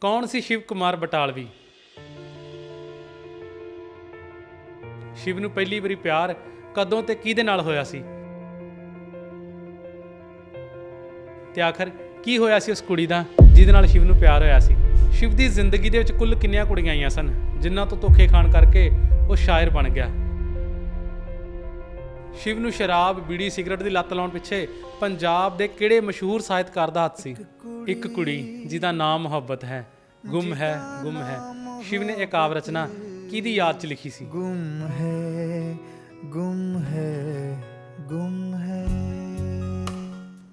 ਕੌਣ ਸੀ ਸ਼ਿਵ ਕੁਮਾਰ ਬਟਾਲਵੀ? ਸ਼ਿਵ ਨੂੰ ਪਹਿਲੀ ਵਾਰੀ ਪਿਆਰ ਕਦੋਂ ਤੇ ਕਿਹਦੇ ਨਾਲ ਹੋਇਆ ਸੀ? ਤੇ ਆਖਰ ਕੀ ਹੋਇਆ ਸੀ ਉਸ ਕੁੜੀ ਦਾ, ਜਿਹਦੇ ਨਾਲ ਸ਼ਿਵ ਨੂੰ ਪਿਆਰ ਹੋਇਆ ਸੀ? ਸ਼ਿਵ ਦੀ ਜ਼ਿੰਦਗੀ ਦੇ ਵਿੱਚ ਕੁੱਲ ਕਿੰਨੀਆਂ ਕੁੜੀਆਂ ਆਈਆਂ ਸਨ, ਜਿਨ੍ਹਾਂ ਤੋਂ ਧੋਖੇ ਖਾਣ ਕਰਕੇ ਉਹ ਸ਼ਾਇਰ ਬਣ ਗਿਆ? ਸ਼ਿਵ ਨੂੰ ਸ਼ਰਾਬ ਬੀੜੀ ਸਿਗਰਟ ਦੀ ਲੱਤ ਲਾਉਣ ਪਿੱਛੇ ਪੰਜਾਬ ਦੇ ਕਿਹੜੇ ਮਸ਼ਹੂਰ ਸਾਹਿਤਕਾਰ ਦਾ ਹੱਥ ਸੀ? ਇੱਕ ਕੁੜੀ ਜਿਹਦਾ ਨਾਮ ਮੁਹੱਬਤ ਹੈ। ਗੁੰਮ ਹੈ ਗੁੰਮ ਹੈ। ਸ਼ਿਵ ਨੇ ਇਹ ਕਾਵ ਰਚਨਾ ਕਿਹਦੀ ਯਾਦ 'ਚ ਲਿਖੀ ਸੀ? ਗੁੰਮ ਹੈ ਗੁੰਮ ਹੈ ਗੁੰਮ ਹੈ।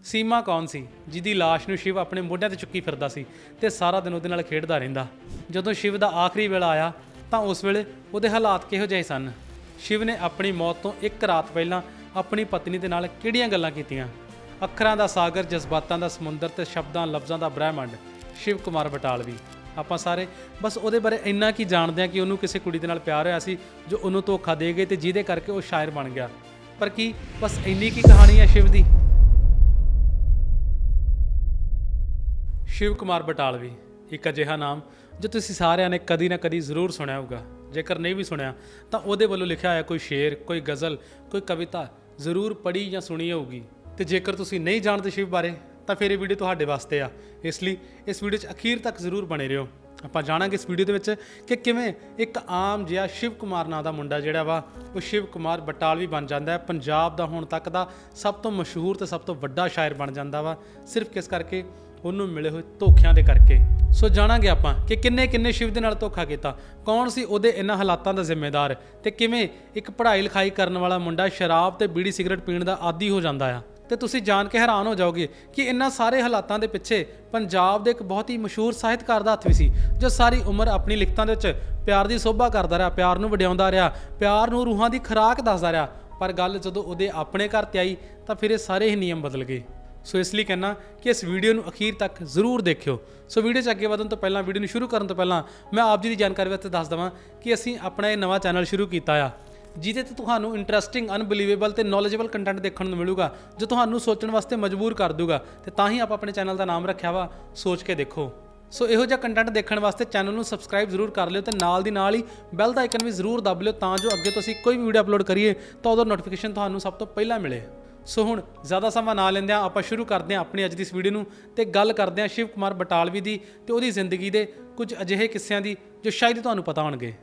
ਸੀਮਾ ਕੌਣ ਸੀ? ਜਿਹਦੀ লাশ ਨੂੰ ਸ਼ਿਵ ਆਪਣੇ ਮੋਢਿਆਂ ਤੇ ਚੁੱਕੀ ਫਿਰਦਾ ਸੀ ਤੇ ਸਾਰਾ ਦਿਨ ਉਹਦੇ ਨਾਲ ਖੇਡਦਾ ਰਹਿੰਦਾ। ਜਦੋਂ ਸ਼ਿਵ ਦਾ ਆਖਰੀ ਵੇਲਾ ਆਇਆ ਤਾਂ ਉਸ ਵੇਲੇ ਉਹਦੇ ਹਾਲਾਤ ਕਿਹੋ ਜਿਹੇ ਸਨ? ਸ਼ਿਵ ਨੇ ਆਪਣੀ ਮੌਤ ਤੋਂ ਇੱਕ ਰਾਤ ਪਹਿਲਾਂ ਆਪਣੀ ਪਤਨੀ ਦੇ ਨਾਲ ਕਿਹੜੀਆਂ ਗੱਲਾਂ ਕੀਤੀਆਂ? ਅੱਖਰਾਂ ਦਾ ਸਾਗਰ, ਜਜ਼ਬਾਤਾਂ ਦਾ ਸਮੁੰਦਰ ਤੇ ਸ਼ਬਦਾਂ, ਲਫ਼ਜ਼ਾਂ ਦਾ ਬ੍ਰਹਿਮੰਡ, ਸ਼ਿਵ ਕੁਮਾਰ ਬਟਾਲਵੀ। ਆਪਾਂ ਸਾਰੇ ਬਸ ਉਹਦੇ ਬਾਰੇ ਇੰਨਾ ਕੀ ਜਾਣਦੇ ਹਾਂ ਕਿ ਉਹਨੂੰ ਕਿਸੇ ਕੁੜੀ ਦੇ ਨਾਲ ਪਿਆਰ ਹੋਇਆ ਸੀ, ਜੋ ਉਹਨੂੰ ਧੋਖਾ ਦੇ ਗਈ ਤੇ ਜਿਹਦੇ ਕਰਕੇ ਉਹ ਸ਼ਾਇਰ ਬਣ ਗਿਆ। ਪਰ ਕੀ ਬਸ ਇੰਨੀ ਕੀ ਕਹਾਣੀ ਹੈ ਸ਼ਿਵ ਦੀ? ਸ਼ਿਵ ਕੁਮਾਰ ਬਟਾਲਵੀ, ਇੱਕ ਅਜਿਹਾ ਨਾਮ ਜੋ ਤੁਸੀਂ ਸਾਰਿਆਂ ਨੇ ਕਦੀ ਨਾ ਕਦੀ ਜ਼ਰੂਰ ਸੁਣਿਆ ਹੋਊਗਾ। ਜੇਕਰ ਨਹੀਂ ਵੀ ਸੁਣਿਆ, ਤਾਂ ਉਹਦੇ ਵੱਲੋਂ ਲਿਖਿਆ ਹੋਇਆ ਕੋਈ ਸ਼ੇਰ, ਕੋਈ ਗਜ਼ਲ, ਕੋਈ ਕਵਿਤਾ ਜ਼ਰੂਰ ਪੜ੍ਹੀ ਜਾਂ ਸੁਣੀ ਹੋਊਗੀ। ਤੇ ਜੇਕਰ ਤੁਸੀਂ ਨਹੀਂ ਜਾਣਦੇ ਸ਼ਿਵ ਬਾਰੇ, ਤਾਂ ਫਿਰ ਇਹ ਵੀਡੀਓ ਤੁਹਾਡੇ ਵਾਸਤੇ ਆ। ਇਸ ਲਈ ਇਸ ਵੀਡੀਓ 'ਚ ਅਖੀਰ ਤੱਕ ਜ਼ਰੂਰ ਬਣੇ ਰਹੋ। ਆਪਾਂ ਜਾਣਾਂਗੇ ਇਸ ਵੀਡੀਓ ਦੇ ਵਿੱਚ ਕਿ ਕਿਵੇਂ ਇੱਕ ਆਮ ਜਿਹਾ ਸ਼ਿਵ ਕੁਮਾਰ ਨਾਂ ਦਾ ਮੁੰਡਾ ਜਿਹੜਾ ਵਾ, ਉਹ ਸ਼ਿਵ ਕੁਮਾਰ ਬਟਾਲਵੀ ਬਣ ਜਾਂਦਾ ਹੈ। ਪੰਜਾਬ ਦਾ ਹੁਣ ਤੱਕ ਦਾ ਸਭ ਤੋਂ ਮਸ਼ਹੂਰ ਤੇ ਸਭ ਤੋਂ ਵੱਡਾ ਸ਼ਾਇਰ ਬਣ ਜਾਂਦਾ ਵਾ। ਸਿਰਫ ਕਿਸ ਕਰਕੇ? ਉਹਨੂੰ ਮਿਲੇ ਹੋਏ ਧੋਖਿਆਂ ਦੇ ਕਰਕੇ। ਸੋ ਜਾਣਾਂਗੇ ਆਪਾਂ ਕਿ ਕਿੰਨੇ ਕਿੰਨੇ ਸ਼ਿਵ ਦੇ ਨਾਲ ਧੋਖਾ ਕੀਤਾ। ਕੌਣ ਸੀ ਉਹਦੇ ਇਹਨਾਂ ਹਾਲਾਤਾਂ ਦਾ ਜ਼ਿੰਮੇਦਾਰ ਤੇ ਕਿਵੇਂ ਇੱਕ ਪੜ੍ਹਾਈ ਲਿਖਾਈ ਕਰਨ ਵਾਲਾ ਮੁੰਡਾ ਸ਼ਰਾਬ ਤੇ ਬੀੜੀ ਸਿਗਰਟ ਪੀਣ ਦਾ ਆਦੀ ਹੋ ਜਾਂਦਾ ਆ। ਤੇ ਤੁਸੀਂ ਜਾਣ ਕੇ ਹੈਰਾਨ ਹੋ ਜਾਓਗੇ ਕਿ ਇਹਨਾਂ ਸਾਰੇ ਹਾਲਾਤਾਂ ਦੇ ਪਿੱਛੇ ਪੰਜਾਬ ਦੇ ਇੱਕ ਬਹੁਤ ਹੀ ਮਸ਼ਹੂਰ ਸਾਹਿਤਕਾਰ ਦਾ ਹੱਥ ਵੀ ਸੀ, ਜੋ ਸਾਰੀ ਉਮਰ ਆਪਣੀ ਲਿਖਤਾਂ ਦੇ ਵਿੱਚ ਪਿਆਰ ਦੀ ਸੋਭਾ ਕਰਦਾ ਰਿਹਾ, ਪਿਆਰ ਨੂੰ ਵਡਿਆਉਂਦਾ ਰਿਹਾ, ਪਿਆਰ ਨੂੰ ਰੂਹਾਂ ਦੀ ਖੁਰਾਕ ਦੱਸਦਾ ਰਿਹਾ। ਪਰ ਗੱਲ ਜਦੋਂ ਉਹਦੇ ਆਪਣੇ ਘਰ ਤੇ ਆਈ ਤਾਂ ਫਿਰ ਇਹ ਸਾਰੇ ਹੀ ਨਿਯਮ ਬਦਲ ਗਏ। ਸੋ ਇਸ ਲਈ ਕਹਿਣਾ ਕਿ ਇਸ ਵੀਡੀਓ ਨੂੰ ਅਖੀਰ ਤੱਕ ਜ਼ਰੂਰ ਦੇਖਿਓ। ਸੋ ਵੀਡੀਓ 'ਚ ਅੱਗੇ ਵਧਣ ਤੋਂ ਪਹਿਲਾਂ, ਵੀਡੀਓ ਨੂੰ ਸ਼ੁਰੂ ਕਰਨ ਤੋਂ ਪਹਿਲਾਂ ਮੈਂ ਆਪ ਜੀ ਦੀ ਜਾਣਕਾਰੀ ਵਾਸਤੇ ਦੱਸ ਦਵਾਂ ਕਿ ਅਸੀਂ ਆਪਣਾ ਇਹ ਨਵਾਂ ਚੈਨਲ ਸ਼ੁਰੂ ਕੀਤਾ ਆ, ਜਿਹਦੇ ਤੇ ਤੁਹਾਨੂੰ ਇੰਟਰਸਟਿੰਗ ਅਨਬਲੀਵੇਬਲ ਤੇ ਨੌਲੇਜੇਬਲ ਕੰਟੈਂਟ ਦੇਖਣ ਨੂੰ ਮਿਲੂਗਾ, ਜੋ ਤੁਹਾਨੂੰ ਸੋਚਣ ਵਾਸਤੇ ਮਜਬੂਰ ਕਰ ਦੂਗਾ ਤੇ ਤਾਂ ਹੀ ਆਪਾਂ ਆਪਣੇ ਚੈਨਲ ਦਾ ਨਾਮ ਰੱਖਿਆ ਵਾ, ਸੋਚ ਕੇ ਦੇਖੋ। ਸੋ ਇਹੋ ਜਿਹਾ ਕੰਟੈਂਟ ਦੇਖਣ ਵਾਸਤੇ ਚੈਨਲ ਨੂੰ ਸਬਸਕ੍ਰਾਈਬ ਜ਼ਰੂਰ ਕਰ ਲਿਓ ਤੇ ਨਾਲ ਦੀ ਨਾਲ ਹੀ ਬੈਲ ਦਾ ਆਈਕਨ ਵੀ ਜ਼ਰੂਰ ਦਬ ਲਿਓ, ਤਾਂ ਜੋ ਅੱਗੇ ਤੁਸੀਂ ਕੋਈ ਵੀ ਵੀਡੀਓ ਅਪਲੋਡ ਕਰੀਏ, ਤਾਂ ਉਹਦਾ ਨੋਟੀਫਿਕੇਸ਼ਨ ਤੁਹਾਨੂੰ ਸਭ ਤੋਂ ਪਹਿਲਾਂ ਮਿਲੇ। ਸੋ ਹੁਣ ਜ਼ਿਆਦਾ ਸਮਾਂ ਨਾ ਲੈਂਦਿਆਂ ਆਪਾਂ ਸ਼ੁਰੂ ਕਰਦੇ ਹਾਂ ਆਪਣੀ ਅੱਜ ਦੀ ਇਸ ਵੀਡੀਓ ਨੂੰ ਤੇ ਗੱਲ ਕਰਦੇ ਹਾਂ ਸ਼ਿਵ ਕੁਮਾਰ ਬਟਾਲਵੀ ਦੀ ਤੇ ਉਹਦੀ ਜ਼ਿੰਦਗੀ ਦੇ ਕੁਝ ਅਜਿਹੇ ਕਿੱਸਿਆਂ ਦੀ ਜੋ ਸ਼ਾਇਦ ਤੁਹਾਨੂੰ ਪਤਾ ਹੋਣਗੇ।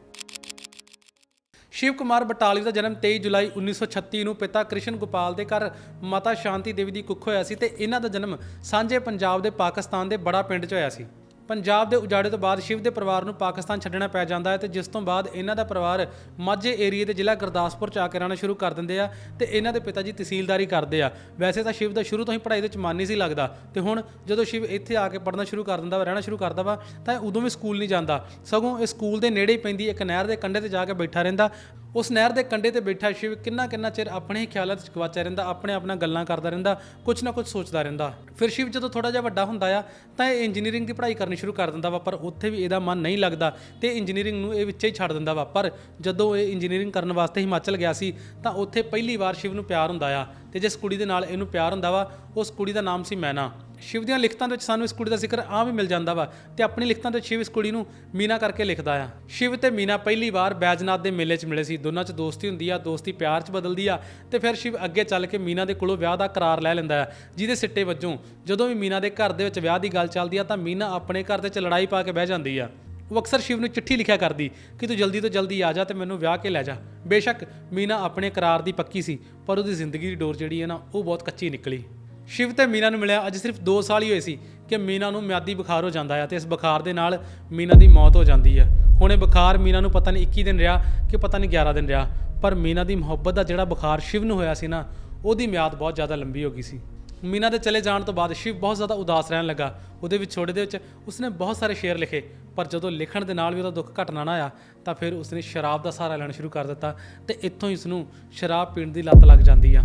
ਸ਼ਿਵ ਕੁਮਾਰ ਬਟਾਲਵੀ ਦਾ ਜਨਮ 23 ਜੁਲਾਈ 1936 ਨੂੰ ਪਿਤਾ ਕ੍ਰਿਸ਼ਨ ਗੋਪਾਲ ਦੇ ਘਰ ਮਾਤਾ ਸ਼ਾਂਤੀ ਦੇਵੀ ਦੀ ਕੁੱਖ ਹੋਇਆ ਸੀ ਤੇ ਇਹਨਾਂ ਦਾ ਜਨਮ ਸਾਂਝੇ ਪੰਜਾਬ ਦੇ ਪਾਕਿਸਤਾਨ ਦੇ ਬੜਾ ਪਿੰਡ 'ਚ ਹੋਇਆ ਸੀ। ਪੰਜਾਬ ਦੇ ਉਜਾੜੇ ਤੋਂ ਬਾਅਦ ਸ਼ਿਵ ਦੇ ਪਰਿਵਾਰ ਨੂੰ ਪਾਕਿਸਤਾਨ ਛੱਡਣਾ ਪੈ ਜਾਂਦਾ ਹੈ ਤੇ ਜਿਸ ਤੋਂ ਬਾਅਦ ਇਹਨਾਂ ਦਾ ਪਰਿਵਾਰ ਮਾਝੇ ਏਰੀਏ ਦੇ ਜ਼ਿਲ੍ਹਾ ਗੁਰਦਾਸਪੁਰ ਚ ਆ ਕੇ ਰਹਿਣਾ ਸ਼ੁਰੂ ਕਰ ਦਿੰਦੇ ਆ ਤੇ ਇਹਨਾਂ ਦੇ ਪਿਤਾ ਜੀ ਤਹਿਸੀਲਦਾਰੀ ਕਰਦੇ ਆ। ਵੈਸੇ ਤਾਂ ਸ਼ਿਵ ਦਾ ਸ਼ੁਰੂ ਤੋਂ ਹੀ ਪੜ੍ਹਾਈ ਦੇ ਵਿੱਚ ਮਨ ਨਹੀਂ ਸੀ ਲੱਗਦਾ ਤੇ ਹੁਣ ਜਦੋਂ ਸ਼ਿਵ ਇੱਥੇ ਆ ਕੇ ਪੜ੍ਹਨਾ ਸ਼ੁਰੂ ਕਰ ਦਿੰਦਾ ਵਾ, ਰਹਿਣਾ ਸ਼ੁਰੂ ਕਰਦਾ ਵਾ, ਤਾਂ ਇਹ ਉਦੋਂ ਵੀ ਸਕੂਲ ਨਹੀਂ ਜਾਂਦਾ। ਸਗੋਂ ਇਹ ਸਕੂਲ ਦੇ ਨੇੜੇ ਪੈਂਦੀ, ਇੱਕ ਨਹਿਰ ਦੇ ਕੰਢੇ ਤੇ ਜਾ ਕੇ ਬੈਠਾ ਰਹਿੰਦਾ। ਉਸ ਨਹਿਰ ਦੇ ਕੰਢੇ ਤੇ ਬੈਠਾ ਸ਼ਿਵ ਕਿੰਨਾ ਕਿੰਨਾ ਚਿਰ ਆਪਣੇ ਹੀ ਖਿਆਲਾਂ 'ਚ ਗਵਾਚਿਆ ਰਹਿੰਦਾ, ਆਪਣੇ ਆਪਣਾ ਗੱਲਾਂ ਕਰਦਾ ਰਹਿੰਦਾ ਕੁਝ ਨਾ ਕੁਝ ਸੋਚਦਾ ਰਹਿੰਦਾ। ਫਿਰ ਸ਼ਿਵ ਜਦੋਂ ਥੋੜਾ ਜਿਹਾ ਵੱਡਾ ਹੁੰਦਾ ਆ, ਤਾਂ ਇਹ ਇੰਜੀਨੀਅਰਿੰਗ ਦੀ ਪੜ੍ਹਾਈ ਕਰਨੀ ਸ਼ੁਰੂ ਕਰ ਦਿੰਦਾ ਵਾ, ਪਰ ਉੱਥੇ ਵੀ ਇਹਦਾ ਮਨ ਨਹੀਂ ਲੱਗਦਾ ਤੇ ਇੰਜੀਨੀਅਰਿੰਗ ਨੂੰ ਇਹ ਵਿੱਚੇ ਹੀ ਛੱਡ ਦਿੰਦਾ ਵਾ। ਪਰ ਜਦੋਂ ਇਹ ਇੰਜੀਨੀਅਰਿੰਗ ਕਰਨ ਵਾਸਤੇ ਹਿਮਾਚਲ ਗਿਆ ਸੀ, ਤਾਂ ਉੱਥੇ ਪਹਿਲੀ ਵਾਰ ਸ਼ਿਵ ਨੂੰ ਪਿਆਰ ਹੁੰਦਾ ਆ ਤੇ ਜਿਸ ਕੁੜੀ ਦੇ ਨਾਲ ਇਹਨੂੰ ਪਿਆਰ ਹੁੰਦਾ ਵਾ, ਉਸ ਕੁੜੀ ਦਾ ਨਾਮ ਸੀ ਮੈਨਾ। ਸ਼ਿਵ ਦੀਆਂ ਲਿਖਤਾਂ ਦੇ ਵਿੱਚ ਸਾਨੂੰ ਇਸ ਕੁੜੀ ਦਾ ਜ਼ਿਕਰ ਆਮ ਵੀ ਮਿਲ ਜਾਂਦਾ ਵਾ ਤੇ ਆਪਣੀ ਲਿਖਤਾਂ ਦੇ ਸ਼ਿਵ ਇਸ ਕੁੜੀ ਨੂੰ ਮੀਨਾ ਕਰਕੇ ਲਿਖਦਾ ਆ। ਸ਼ਿਵ ਤੇ ਮੀਨਾ ਪਹਿਲੀ ਵਾਰ ਬੈਜਨਾਥ ਦੇ ਮੇਲੇ 'ਚ ਮਿਲੇ ਸੀ। ਦੋਨਾਂ 'ਚ ਦੋਸਤੀ ਹੁੰਦੀ ਆ, ਦੋਸਤੀ ਪਿਆਰ 'ਚ ਬਦਲਦੀ ਆ ਤੇ ਫਿਰ ਸ਼ਿਵ ਅੱਗੇ ਚੱਲ ਕੇ ਮੀਨਾ ਦੇ ਕੋਲੋਂ ਵਿਆਹ ਦਾ ਕਰਾਰ ਲੈ ਲੈਂਦਾ ਆ। ਜਿਹਦੇ ਸਿੱਟੇ ਵਜੋਂ ਜਦੋਂ ਵੀ ਮੀਨਾ ਦੇ ਘਰ ਦੇ ਵਿੱਚ ਵਿਆਹ ਦੀ ਗੱਲ ਚੱਲਦੀ ਆ ਤਾਂ ਮੀਨਾ ਆਪਣੇ ਘਰ ਦੇ ਵਿੱਚ ਲੜਾਈ ਪਾ ਕੇ ਬਹਿ ਜਾਂਦੀ ਆ। ਉਹ ਅਕਸਰ ਸ਼ਿਵ ਨੂੰ ਚਿੱਠੀ ਲਿਖਿਆ ਕਰਦੀ, ਕਿ ਤੂੰ ਜਲਦੀ ਤੋਂ ਜਲਦੀ ਆ ਜਾ ਤੇ ਮੈਨੂੰ ਵਿਆਹ ਕੇ ਲੈ ਜਾ। ਬੇਸ਼ੱਕ ਮੀਨਾ ਆਪਣੇ ਕਰਾਰ ਦੀ ਪੱਕੀ ਸੀ, ਪਰ ਉਹਦੀ ਜ਼ਿੰਦਗੀ ਦੀ ਡੋਰ ਜਿਹੜੀ ਹੈ ਨਾ, ਉਹ ਬਹੁਤ ਕੱਚੀ ਨਿਕਲੀ। ਸ਼ਿਵ ਤੇ ਮੀਨਾ ਨੂੰ ਮਿਲਿਆ। ਅੱਜ ਸਿਰਫ 2 ਸਾਲ ਹੀ ਹੋਏ ਸੀ ਕਿ ਮੀਨਾ ਨੂੰ ਮਿਆਦੀ ਬੁਖਾਰ ਹੋ ਜਾਂਦਾ ਹੈ ਤੇ ਇਸ ਬੁਖਾਰ ਦੇ ਨਾਲ ਮੀਨਾ ਦੀ ਮੌਤ ਹੋ ਜਾਂਦੀ ਹੈ ਹੁਣ ਇਹ ਬੁਖਾਰ ਮੀਨਾ ਨੂੰ ਪਤਾ ਨਹੀਂ 21 ਦਿਨ ਰਿਹਾ ਕਿ ਪਤਾ ਨਹੀਂ 11 ਦਿਨ ਰਿਹਾ, ਪਰ ਮੀਨਾ ਦੀ ਮੁਹੱਬਤ ਦਾ ਜਿਹੜਾ ਬੁਖਾਰ ਸ਼ਿਵ ਨੂੰ ਹੋਇਆ ਸੀ ਨਾ, ਉਹਦੀ ਮਿਆਦ ਬਹੁਤ ਜ਼ਿਆਦਾ ਲੰਬੀ ਹੋ ਗਈ ਸੀ। ਮੀਨਾ ਦੇ ਚਲੇ ਜਾਣ ਤੋਂ ਬਾਅਦ ਸ਼ਿਵ ਬਹੁਤ ਜ਼ਿਆਦਾ ਉਦਾਸ ਰਹਿਣ ਲੱਗਾ। ਉਹਦੇ ਵਿੱਚ ਵਿਛੋੜੇ ਦੇ ਵਿੱਚ ਉਸਨੇ ਬਹੁਤ ਸਾਰੇ ਸ਼ੇਰ ਲਿਖੇ, ਪਰ ਜਦੋਂ ਲਿਖਣ ਦੇ ਨਾਲ ਵੀ ਉਹਦਾ ਦੁੱਖ ਘਟਣਾ ਨਾ ਆਇਆ, ਤਾਂ ਫਿਰ ਉਸਨੇ ਸ਼ਰਾਬ ਦਾ ਸਹਾਰਾ ਲੈਣਾ ਸ਼ੁਰੂ ਕਰ ਦਿੱਤਾ ਤੇ ਇੱਥੋਂ ਹੀ ਉਸਨੂੰ ਸ਼ਰਾਬ ਪੀਣ ਦੀ ਲੱਤ ਲੱਗ ਜਾਂਦੀ ਆ।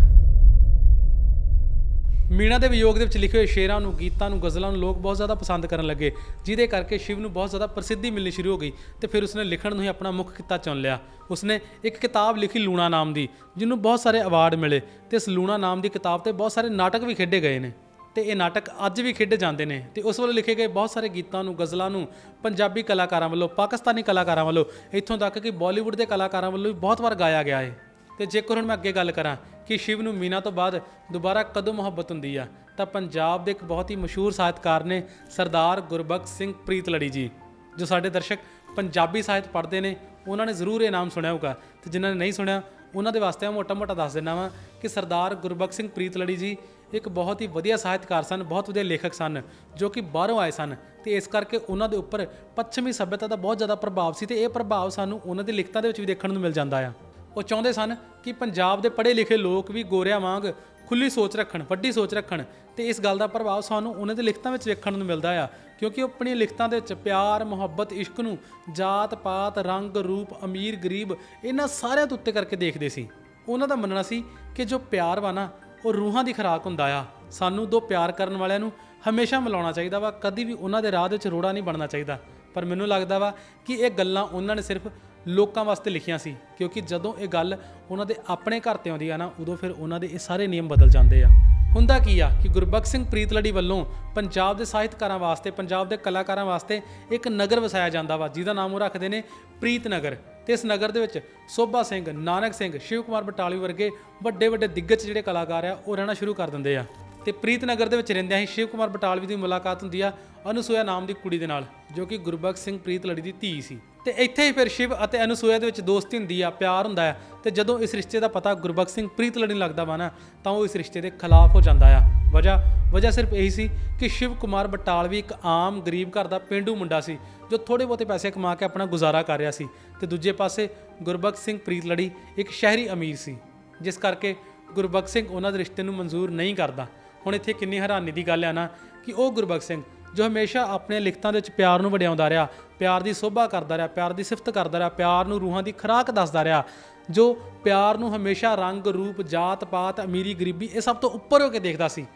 ਮੀਣਾ ਦੇ ਵਿਯੋਗ ਦੇ ਵਿੱਚ ਲਿਖੇ ਹੋਏ ਸ਼ੇਰਾਂ ਨੂੰ, ਗੀਤਾਂ ਨੂੰ, ਗਜ਼ਲਾਂ ਨੂੰ ਲੋਕ ਬਹੁਤ ਜ਼ਿਆਦਾ ਪਸੰਦ ਕਰਨ ਲੱਗੇ, ਜਿਹਦੇ ਕਰਕੇ ਸ਼ਿਵ ਨੂੰ ਬਹੁਤ ਜ਼ਿਆਦਾ ਪ੍ਰਸਿੱਧੀ ਮਿਲਣੀ ਸ਼ੁਰੂ ਹੋ ਗਈ ਤੇ ਫਿਰ ਉਸਨੇ ਲਿਖਣ ਨੂੰ ਹੀ ਆਪਣਾ ਮੁੱਖ ਕਿੱਤਾ ਚੁਣ ਲਿਆ। ਉਸਨੇ ਇੱਕ ਕਿਤਾਬ ਲਿਖੀ ਲੂਣਾ ਨਾਮ ਦੀ, ਜਿਹਨੂੰ ਬਹੁਤ ਸਾਰੇ ਅਵਾਰਡ ਮਿਲੇ ਤੇ ਇਸ ਲੂਣਾ ਨਾਮ ਦੀ ਕਿਤਾਬ ਤੇ ਬਹੁਤ ਸਾਰੇ ਨਾਟਕ ਵੀ ਖੇਡੇ ਗਏ ਨੇ ਤੇ ਇਹ ਨਾਟਕ ਅੱਜ ਵੀ ਖੇਡੇ ਜਾਂਦੇ ਨੇ ਤੇ ਉਸ ਵੱਲੋਂ ਲਿਖੇ ਗਏ ਬਹੁਤ ਸਾਰੇ ਗੀਤਾਂ ਨੂੰ, ਗਜ਼ਲਾਂ ਨੂੰ ਪੰਜਾਬੀ ਕਲਾਕਾਰਾਂ ਵੱਲੋਂ, ਪਾਕਿਸਤਾਨੀ ਕਲਾਕਾਰਾਂ ਵੱਲੋਂ, ਇੱਥੋਂ ਤੱਕ ਕਿ ਬਾਲੀਵੁੱਡ ਦੇ ਕਲਾਕਾਰਾਂ ਵੱਲੋਂ ਵੀ ਬਹੁਤ ਵਾਰ ਗਾਇਆ ਗਿਆ ਹੈ ਤੇ ਜੇਕਰ ਹੁਣ ਮੈਂ ਅੱਗੇ ਗੱਲ ਕਰਾਂ ਕਿ ਸ਼ਿਵ ਨੂੰ ਮੀਨਾ ਤੋਂ ਬਾਅਦ ਦੁਬਾਰਾ ਕਦੋਂ ਮੁਹੱਬਤ ਹੁੰਦੀ ਆ? ਤਾਂ ਪੰਜਾਬ ਦੇ ਇੱਕ ਬਹੁਤ ਹੀ ਮਸ਼ਹੂਰ ਸਾਹਿਤਕਾਰ ਨੇ ਸਰਦਾਰ ਗੁਰਬਖਸ਼ ਸਿੰਘ ਪ੍ਰੀਤਲੜੀ ਜੀ, ਜੋ ਸਾਡੇ ਦਰਸ਼ਕ ਪੰਜਾਬੀ ਸਾਹਿਤ ਪੜ੍ਹਦੇ ਨੇ, ਉਹਨਾਂ ਨੇ ਜ਼ਰੂਰ ਇਹ ਨਾਮ ਸੁਣਿਆ ਹੋਊਗਾ। ਤੇ ਜਿਨ੍ਹਾਂ ਨੇ ਨਹੀਂ ਸੁਣਿਆ, ਉਹਨਾਂ ਦੇ ਵਾਸਤੇ ਮੈਂ ਮੋਟਾ-ਮੋਟਾ ਦੱਸ ਦਿੰਦਾ ਵਾਂ ਕਿ ਸਰਦਾਰ ਗੁਰਬਖਸ਼ ਸਿੰਘ ਪ੍ਰੀਤਲੜੀ ਜੀ ਇੱਕ ਬਹੁਤ ਹੀ ਵਧੀਆ ਸਾਹਿਤਕਾਰ ਸਨ, ਬਹੁਤ ਵਧੀਆ ਲੇਖਕ ਸਨ, ਜੋ ਕਿ ਬਾਹਰੋਂ ਆਏ ਸਨ। ਤੇ ਇਸ ਕਰਕੇ ਉਹਨਾਂ ਦੇ ਉੱਪਰ ਪੱਛਮੀ ਸੱਭਿਅਤਾ ਦਾ ਬਹੁਤ ਜ਼ਿਆਦਾ ਪ੍ਰਭਾਵ ਸੀ ਤੇ ਇਹ ਪ੍ਰਭਾਵ ਸਾਨੂੰ ਉਹਨਾਂ ਦੀ ਲਿਖਤਾਂ ਦੇ ਵਿੱਚ ਵੀ ਦੇਖਣ ਨੂੰ ਮਿਲ ਜਾਂਦਾ ਆ। ਉਹ ਚਾਹੁੰਦੇ ਸਨ ਕਿ ਪੰਜਾਬ ਦੇ ਪੜ੍ਹੇ ਲਿਖੇ ਲੋਕ ਵੀ ਗੋਰਿਆਂ ਵਾਂਗ ਖੁੱਲੀ ਸੋਚ ਰੱਖਣ, ਵੱਡੀ ਸੋਚ ਰੱਖਣ। ਤੇ ਇਸ ਗੱਲ ਦਾ ਪ੍ਰਭਾਵ ਸਾਨੂੰ ਉਹਨਾਂ ਦੇ ਲਿਖਤਾਂ ਵਿੱਚ ਵੇਖਣ ਨੂੰ ਮਿਲਦਾ ਆ, ਕਿਉਂਕਿ ਉਹ ਆਪਣੀਆਂ ਲਿਖਤਾਂ ਦੇ ਵਿੱਚ ਪਿਆਰ, ਮੁਹੱਬਤ, ਇਸ਼ਕ ਨੂੰ ਜਾਤ, ਪਾਤ, ਰੰਗ, ਰੂਪ, ਅਮੀਰ, ਗਰੀਬ ਇਹਨਾਂ ਸਾਰਿਆਂ ਤੋਂ ਉੱਤੇ ਕਰਕੇ ਦੇਖਦੇ ਸੀ। ਉਹਨਾਂ ਦਾ ਮੰਨਣਾ ਸੀ ਕਿ ਜੋ ਪਿਆਰ ਵਾ ਨਾ, ਉਹ ਰੂਹਾਂ ਦੀ ਖੁਰਾਕ ਹੁੰਦਾ ਆ। ਸਾਨੂੰ ਦੋ ਪਿਆਰ ਕਰਨ ਵਾਲਿਆਂ ਨੂੰ ਹਮੇਸ਼ਾ ਮਿਲਾਉਣਾ ਚਾਹੀਦਾ ਵਾ, ਕਦੀ ਵੀ ਉਹਨਾਂ ਦੇ ਰਾਹ ਦੇ ਵਿੱਚ ਰੋੜਾ ਨਹੀਂ ਬਣਨਾ ਚਾਹੀਦਾ। ਪਰ ਮੈਨੂੰ ਲੱਗਦਾ ਵਾ ਕਿ ਇਹ ਗੱਲਾਂ ਉਹਨਾਂ ਨੇ ਸਿਰਫ ਲੋਕਾਂ ਵਾਸਤੇ ਲਿਖੀਆਂ ਸੀ, ਕਿਉਂਕਿ ਜਦੋਂ ਇਹ ਗੱਲ ਉਹਨਾਂ ਦੇ ਆਪਣੇ ਘਰ ਤੇ ਆਉਂਦੀ ਆ ਨਾ, ਉਦੋਂ ਫਿਰ ਉਹਨਾਂ ਦੇ ਇਹ ਸਾਰੇ ਨਿਯਮ ਬਦਲ ਜਾਂਦੇ ਆ। ਹੁੰਦਾ ਕੀ ਆ ਕਿ ਗੁਰਬਖਸ਼ ਸਿੰਘ ਪ੍ਰੀਤਲੜੀ ਵੱਲੋਂ ਪੰਜਾਬ ਦੇ ਸਾਹਿਤਕਾਰਾਂ ਵਾਸਤੇ, ਪੰਜਾਬ ਦੇ ਕਲਾਕਾਰਾਂ ਵਾਸਤੇ ਇੱਕ ਨਗਰ ਵਸਾਇਆ ਜਾਂਦਾ ਵਾ, ਜਿਹਦਾ ਨਾਮ ਉਹ ਰੱਖਦੇ ਨੇ ਪ੍ਰੀਤ ਨਗਰ। ਤੇ ਇਸ ਨਗਰ ਦੇ ਵਿੱਚ ਸੋਭਾ ਸਿੰਘ, ਨਾਨਕ ਸਿੰਘ, ਸ਼ਿਵ ਕੁਮਾਰ ਬਟਾਲਵੀ ਵਰਗੇ ਵੱਡੇ ਵੱਡੇ ਦਿੱਗਜ ਜਿਹੜੇ ਕਲਾਕਾਰ ਆ, ਉਹ ਰਹਿਣਾ ਸ਼ੁਰੂ ਕਰ ਦਿੰਦੇ ਆ। ਤੇ ਪ੍ਰੀਤ ਨਗਰ ਦੇ ਵਿੱਚ ਰਹਿੰਦਿਆਂ ਹੀ ਸ਼ਿਵ ਕੁਮਾਰ ਬਟਾਲਵੀ ਦੀ ਮੁਲਾਕਾਤ ਹੁੰਦੀ ਆ ਅਨੁਸੂਇਆ ਨਾਮ ਦੀ ਕੁੜੀ ਦੇ ਨਾਲ, ਜੋ ਕਿ ਗੁਰਬਖਸ਼ ਸਿੰਘ ਪ੍ਰੀਤ ਲੜੀ ਦੀ ਧੀ ਸੀ। ਤੇ ਇੱਥੇ ਹੀ ਫਿਰ ਸ਼ਿਵ ਅਤੇ ਅਨੁਸੂਇਆ ਦੇ ਵਿੱਚ ਦੋਸਤੀ ਹੁੰਦੀ ਆ, ਪਿਆਰ ਹੁੰਦਾ ਆ। ਤੇ ਜਦੋਂ ਇਸ ਰਿਸ਼ਤੇ ਦਾ ਪਤਾ ਗੁਰਬਖਸ਼ ਸਿੰਘ ਪ੍ਰੀਤ ਲੜਨ ਲੱਗਦਾ ਵਾ ਨਾ, ਤਾਂ ਉਹ ਇਸ ਰਿਸ਼ਤੇ ਦੇ ਖਿਲਾਫ ਹੋ ਜਾਂਦਾ ਆ। ਵਜ੍ਹਾ ਵਜ੍ਹਾ ਸਿਰਫ ਇਹੀ ਸੀ ਕਿ ਸ਼ਿਵ ਕੁਮਾਰ ਬਟਾਲਵੀ ਇੱਕ ਆਮ ਗਰੀਬ ਘਰ ਦਾ ਪਿੰਡੂ ਮੁੰਡਾ ਸੀ, ਜੋ ਥੋੜੇ ਬਹੁਤੇ ਪੈਸੇ ਕਮਾ ਕੇ ਆਪਣਾ ਗੁਜ਼ਾਰਾ ਕਰ ਰਿਹਾ ਸੀ। ਤੇ ਦੂਜੇ ਪਾਸੇ ਗੁਰਬਖਸ਼ ਸਿੰਘ ਪ੍ਰੀਤ ਲੜੀ ਇੱਕ ਸ਼ਹਿਰੀ ਅਮੀਰ ਸੀ, ਜਿਸ ਕਰਕੇ ਗੁਰਬਖਸ਼ ਸਿੰਘ ਉਹਨਾਂ ਦੇ ਰਿਸ਼ਤੇ ਨੂੰ ਮਨਜ਼ੂਰ ਨਹੀਂ ਕਰਦਾ। ਹੁਣ ਇੱਥੇ ਕਿੰਨੀ ਹੈਰਾਨੀ ਦੀ ਗੱਲ ਆ ਨਾ ਕਿ ਉਹ ਗੁਰਬਖਸ਼ ਸਿੰਘ ਜੋ ਹਮੇਸ਼ਾ ਆਪਣੇ ਲਿਖਤਾਂ ਦੇ ਵਿੱਚ ਪਿਆਰ ਨੂੰ ਵਡਿਆਉਂਦਾ ਰਿਹਾ, ਪਿਆਰ ਦੀ ਸੋਭਾ ਕਰਦਾ ਰਿਹਾ, ਪਿਆਰ ਦੀ ਸਿਫਤ ਕਰਦਾ ਰਿਹਾ, ਪਿਆਰ ਨੂੰ ਰੂਹਾਂ ਦੀ ਖੁਰਾਕ ਦੱਸਦਾ ਰਿਹਾ, ਜੋ ਪਿਆਰ ਨੂੰ ਹਮੇਸ਼ਾ ਰੰਗ, ਰੂਪ, ਜਾਤ, ਪਾਤ, ਅਮੀਰੀ, ਗਰੀਬੀ ਇਹ ਸਭ ਤੋਂ ਉੱਪਰ ਹੋ ਕੇ ਦੇਖਦਾ ਸੀ।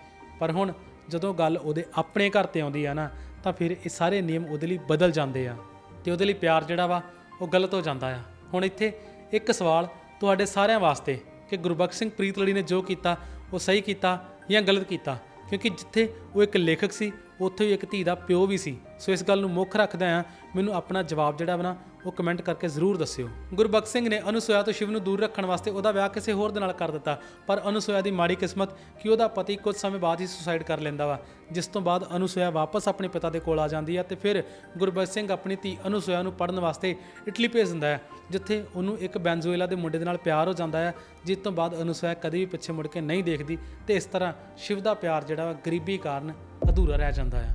ਪਰ ਹੁਣ ਜਦੋਂ ਗੱਲ ਉਹਦੇ ਆਪਣੇ ਘਰ ਤੇ ਆਉਂਦੀ ਆ ਨਾ, ਤਾਂ ਫਿਰ ਇਹ ਸਾਰੇ ਨਿਯਮ ਉਹਦੇ ਲਈ ਬਦਲ ਜਾਂਦੇ ਆ ਤੇ ਉਹਦੇ ਲਈ ਪਿਆਰ ਜਿਹੜਾ ਵਾ, ਉਹ ਗਲਤ ਹੋ ਜਾਂਦਾ ਆ। ਹੁਣ ਇੱਥੇ ਇੱਕ ਸਵਾਲ ਤੁਹਾਡੇ ਸਾਰਿਆਂ ਵਾਸਤੇ ਕਿ ਗੁਰਬਖਸ਼ ਸਿੰਘ ਪ੍ਰੀਤਲੜੀ ਨੇ ਜੋ ਕੀਤਾ, ਉਹ ਸਹੀ ਕੀਤਾ ਜਾਂ ਗਲਤ ਕੀਤਾ? ਕਿਉਂਕਿ ਜਿੱਥੇ ਉਹ ਇੱਕ ਲੇਖਕ ਸੀ ਉੱਥੇ ਹੀ ਇੱਕ ਧੀ ਦਾ ਪਿਓ ਵੀ ਸੀ। ਸੋ ਇਸ ਗੱਲ ਨੂੰ ਮੁੱਖ ਰੱਖਦਾ ਆ ਮੈਨੂੰ ਆਪਣਾ ਜਵਾਬ ਜਿਹੜਾ ਵਾ ਨਾ, ਉਹ ਕਮੈਂਟ ਕਰਕੇ ਜ਼ਰੂਰ ਦੱਸਿਓ। ਗੁਰਬਖਸ਼ ਸਿੰਘ ਨੇ ਅਨੁਸੂਇਆ ਤੋਂ ਸ਼ਿਵ ਨੂੰ ਦੂਰ ਰੱਖਣ ਵਾਸਤੇ ਉਹਦਾ ਵਿਆਹ ਕਿਸੇ ਹੋਰ ਦੇ ਨਾਲ ਕਰ ਦਿੱਤਾ। ਪਰ ਅਨੁਸੂਇਆ ਦੀ ਮਾੜੀ ਕਿਸਮਤ ਕਿ ਉਹਦਾ ਪਤੀ ਕੁਝ ਸਮੇਂ ਬਾਅਦ ਹੀ ਸੁਸਾਈਡ ਕਰ ਲੈਂਦਾ ਵਾ, ਜਿਸ ਤੋਂ ਬਾਅਦ ਅਨੁਸੂਇਆ ਵਾਪਸ ਆਪਣੇ ਪਿਤਾ ਦੇ ਕੋਲ ਆ ਜਾਂਦੀ ਹੈ ਤੇ ਫਿਰ ਗੁਰਬਖਸ਼ ਸਿੰਘ ਆਪਣੀ ਧੀ ਅਨੁਸੂਇਆ ਨੂੰ ਪੜਨ ਵਾਸਤੇ ਇਟਲੀ ਭੇਜ ਦਿੰਦਾ ਹੈ, ਜਿੱਥੇ ਉਹਨੂੰ ਇੱਕ ਬੈਂਜ਼ੂਏਲਾ ਦੇ ਮੁੰਡੇ ਦੇ ਨਾਲ ਪਿਆਰ ਹੋ ਜਾਂਦਾ ਹੈ, ਜਿਸ ਤੋਂ ਬਾਅਦ ਅਨੁਸੂਇਆ ਕਦੇ ਵੀ ਪਿੱਛੇ ਮੁੜ ਕੇ ਨਹੀਂ ਦੇਖਦੀ ਤੇ ਇਸ ਤਰ੍ਹਾਂ ਸ਼ਿਵ ਦਾ ਪਿਆਰ ਜਿਹੜਾ ਵਾ ਗਰੀਬੀ ਕਾਰਨ ਅਧੂਰਾ ਰਹਿ ਜਾਂਦਾ ਆ।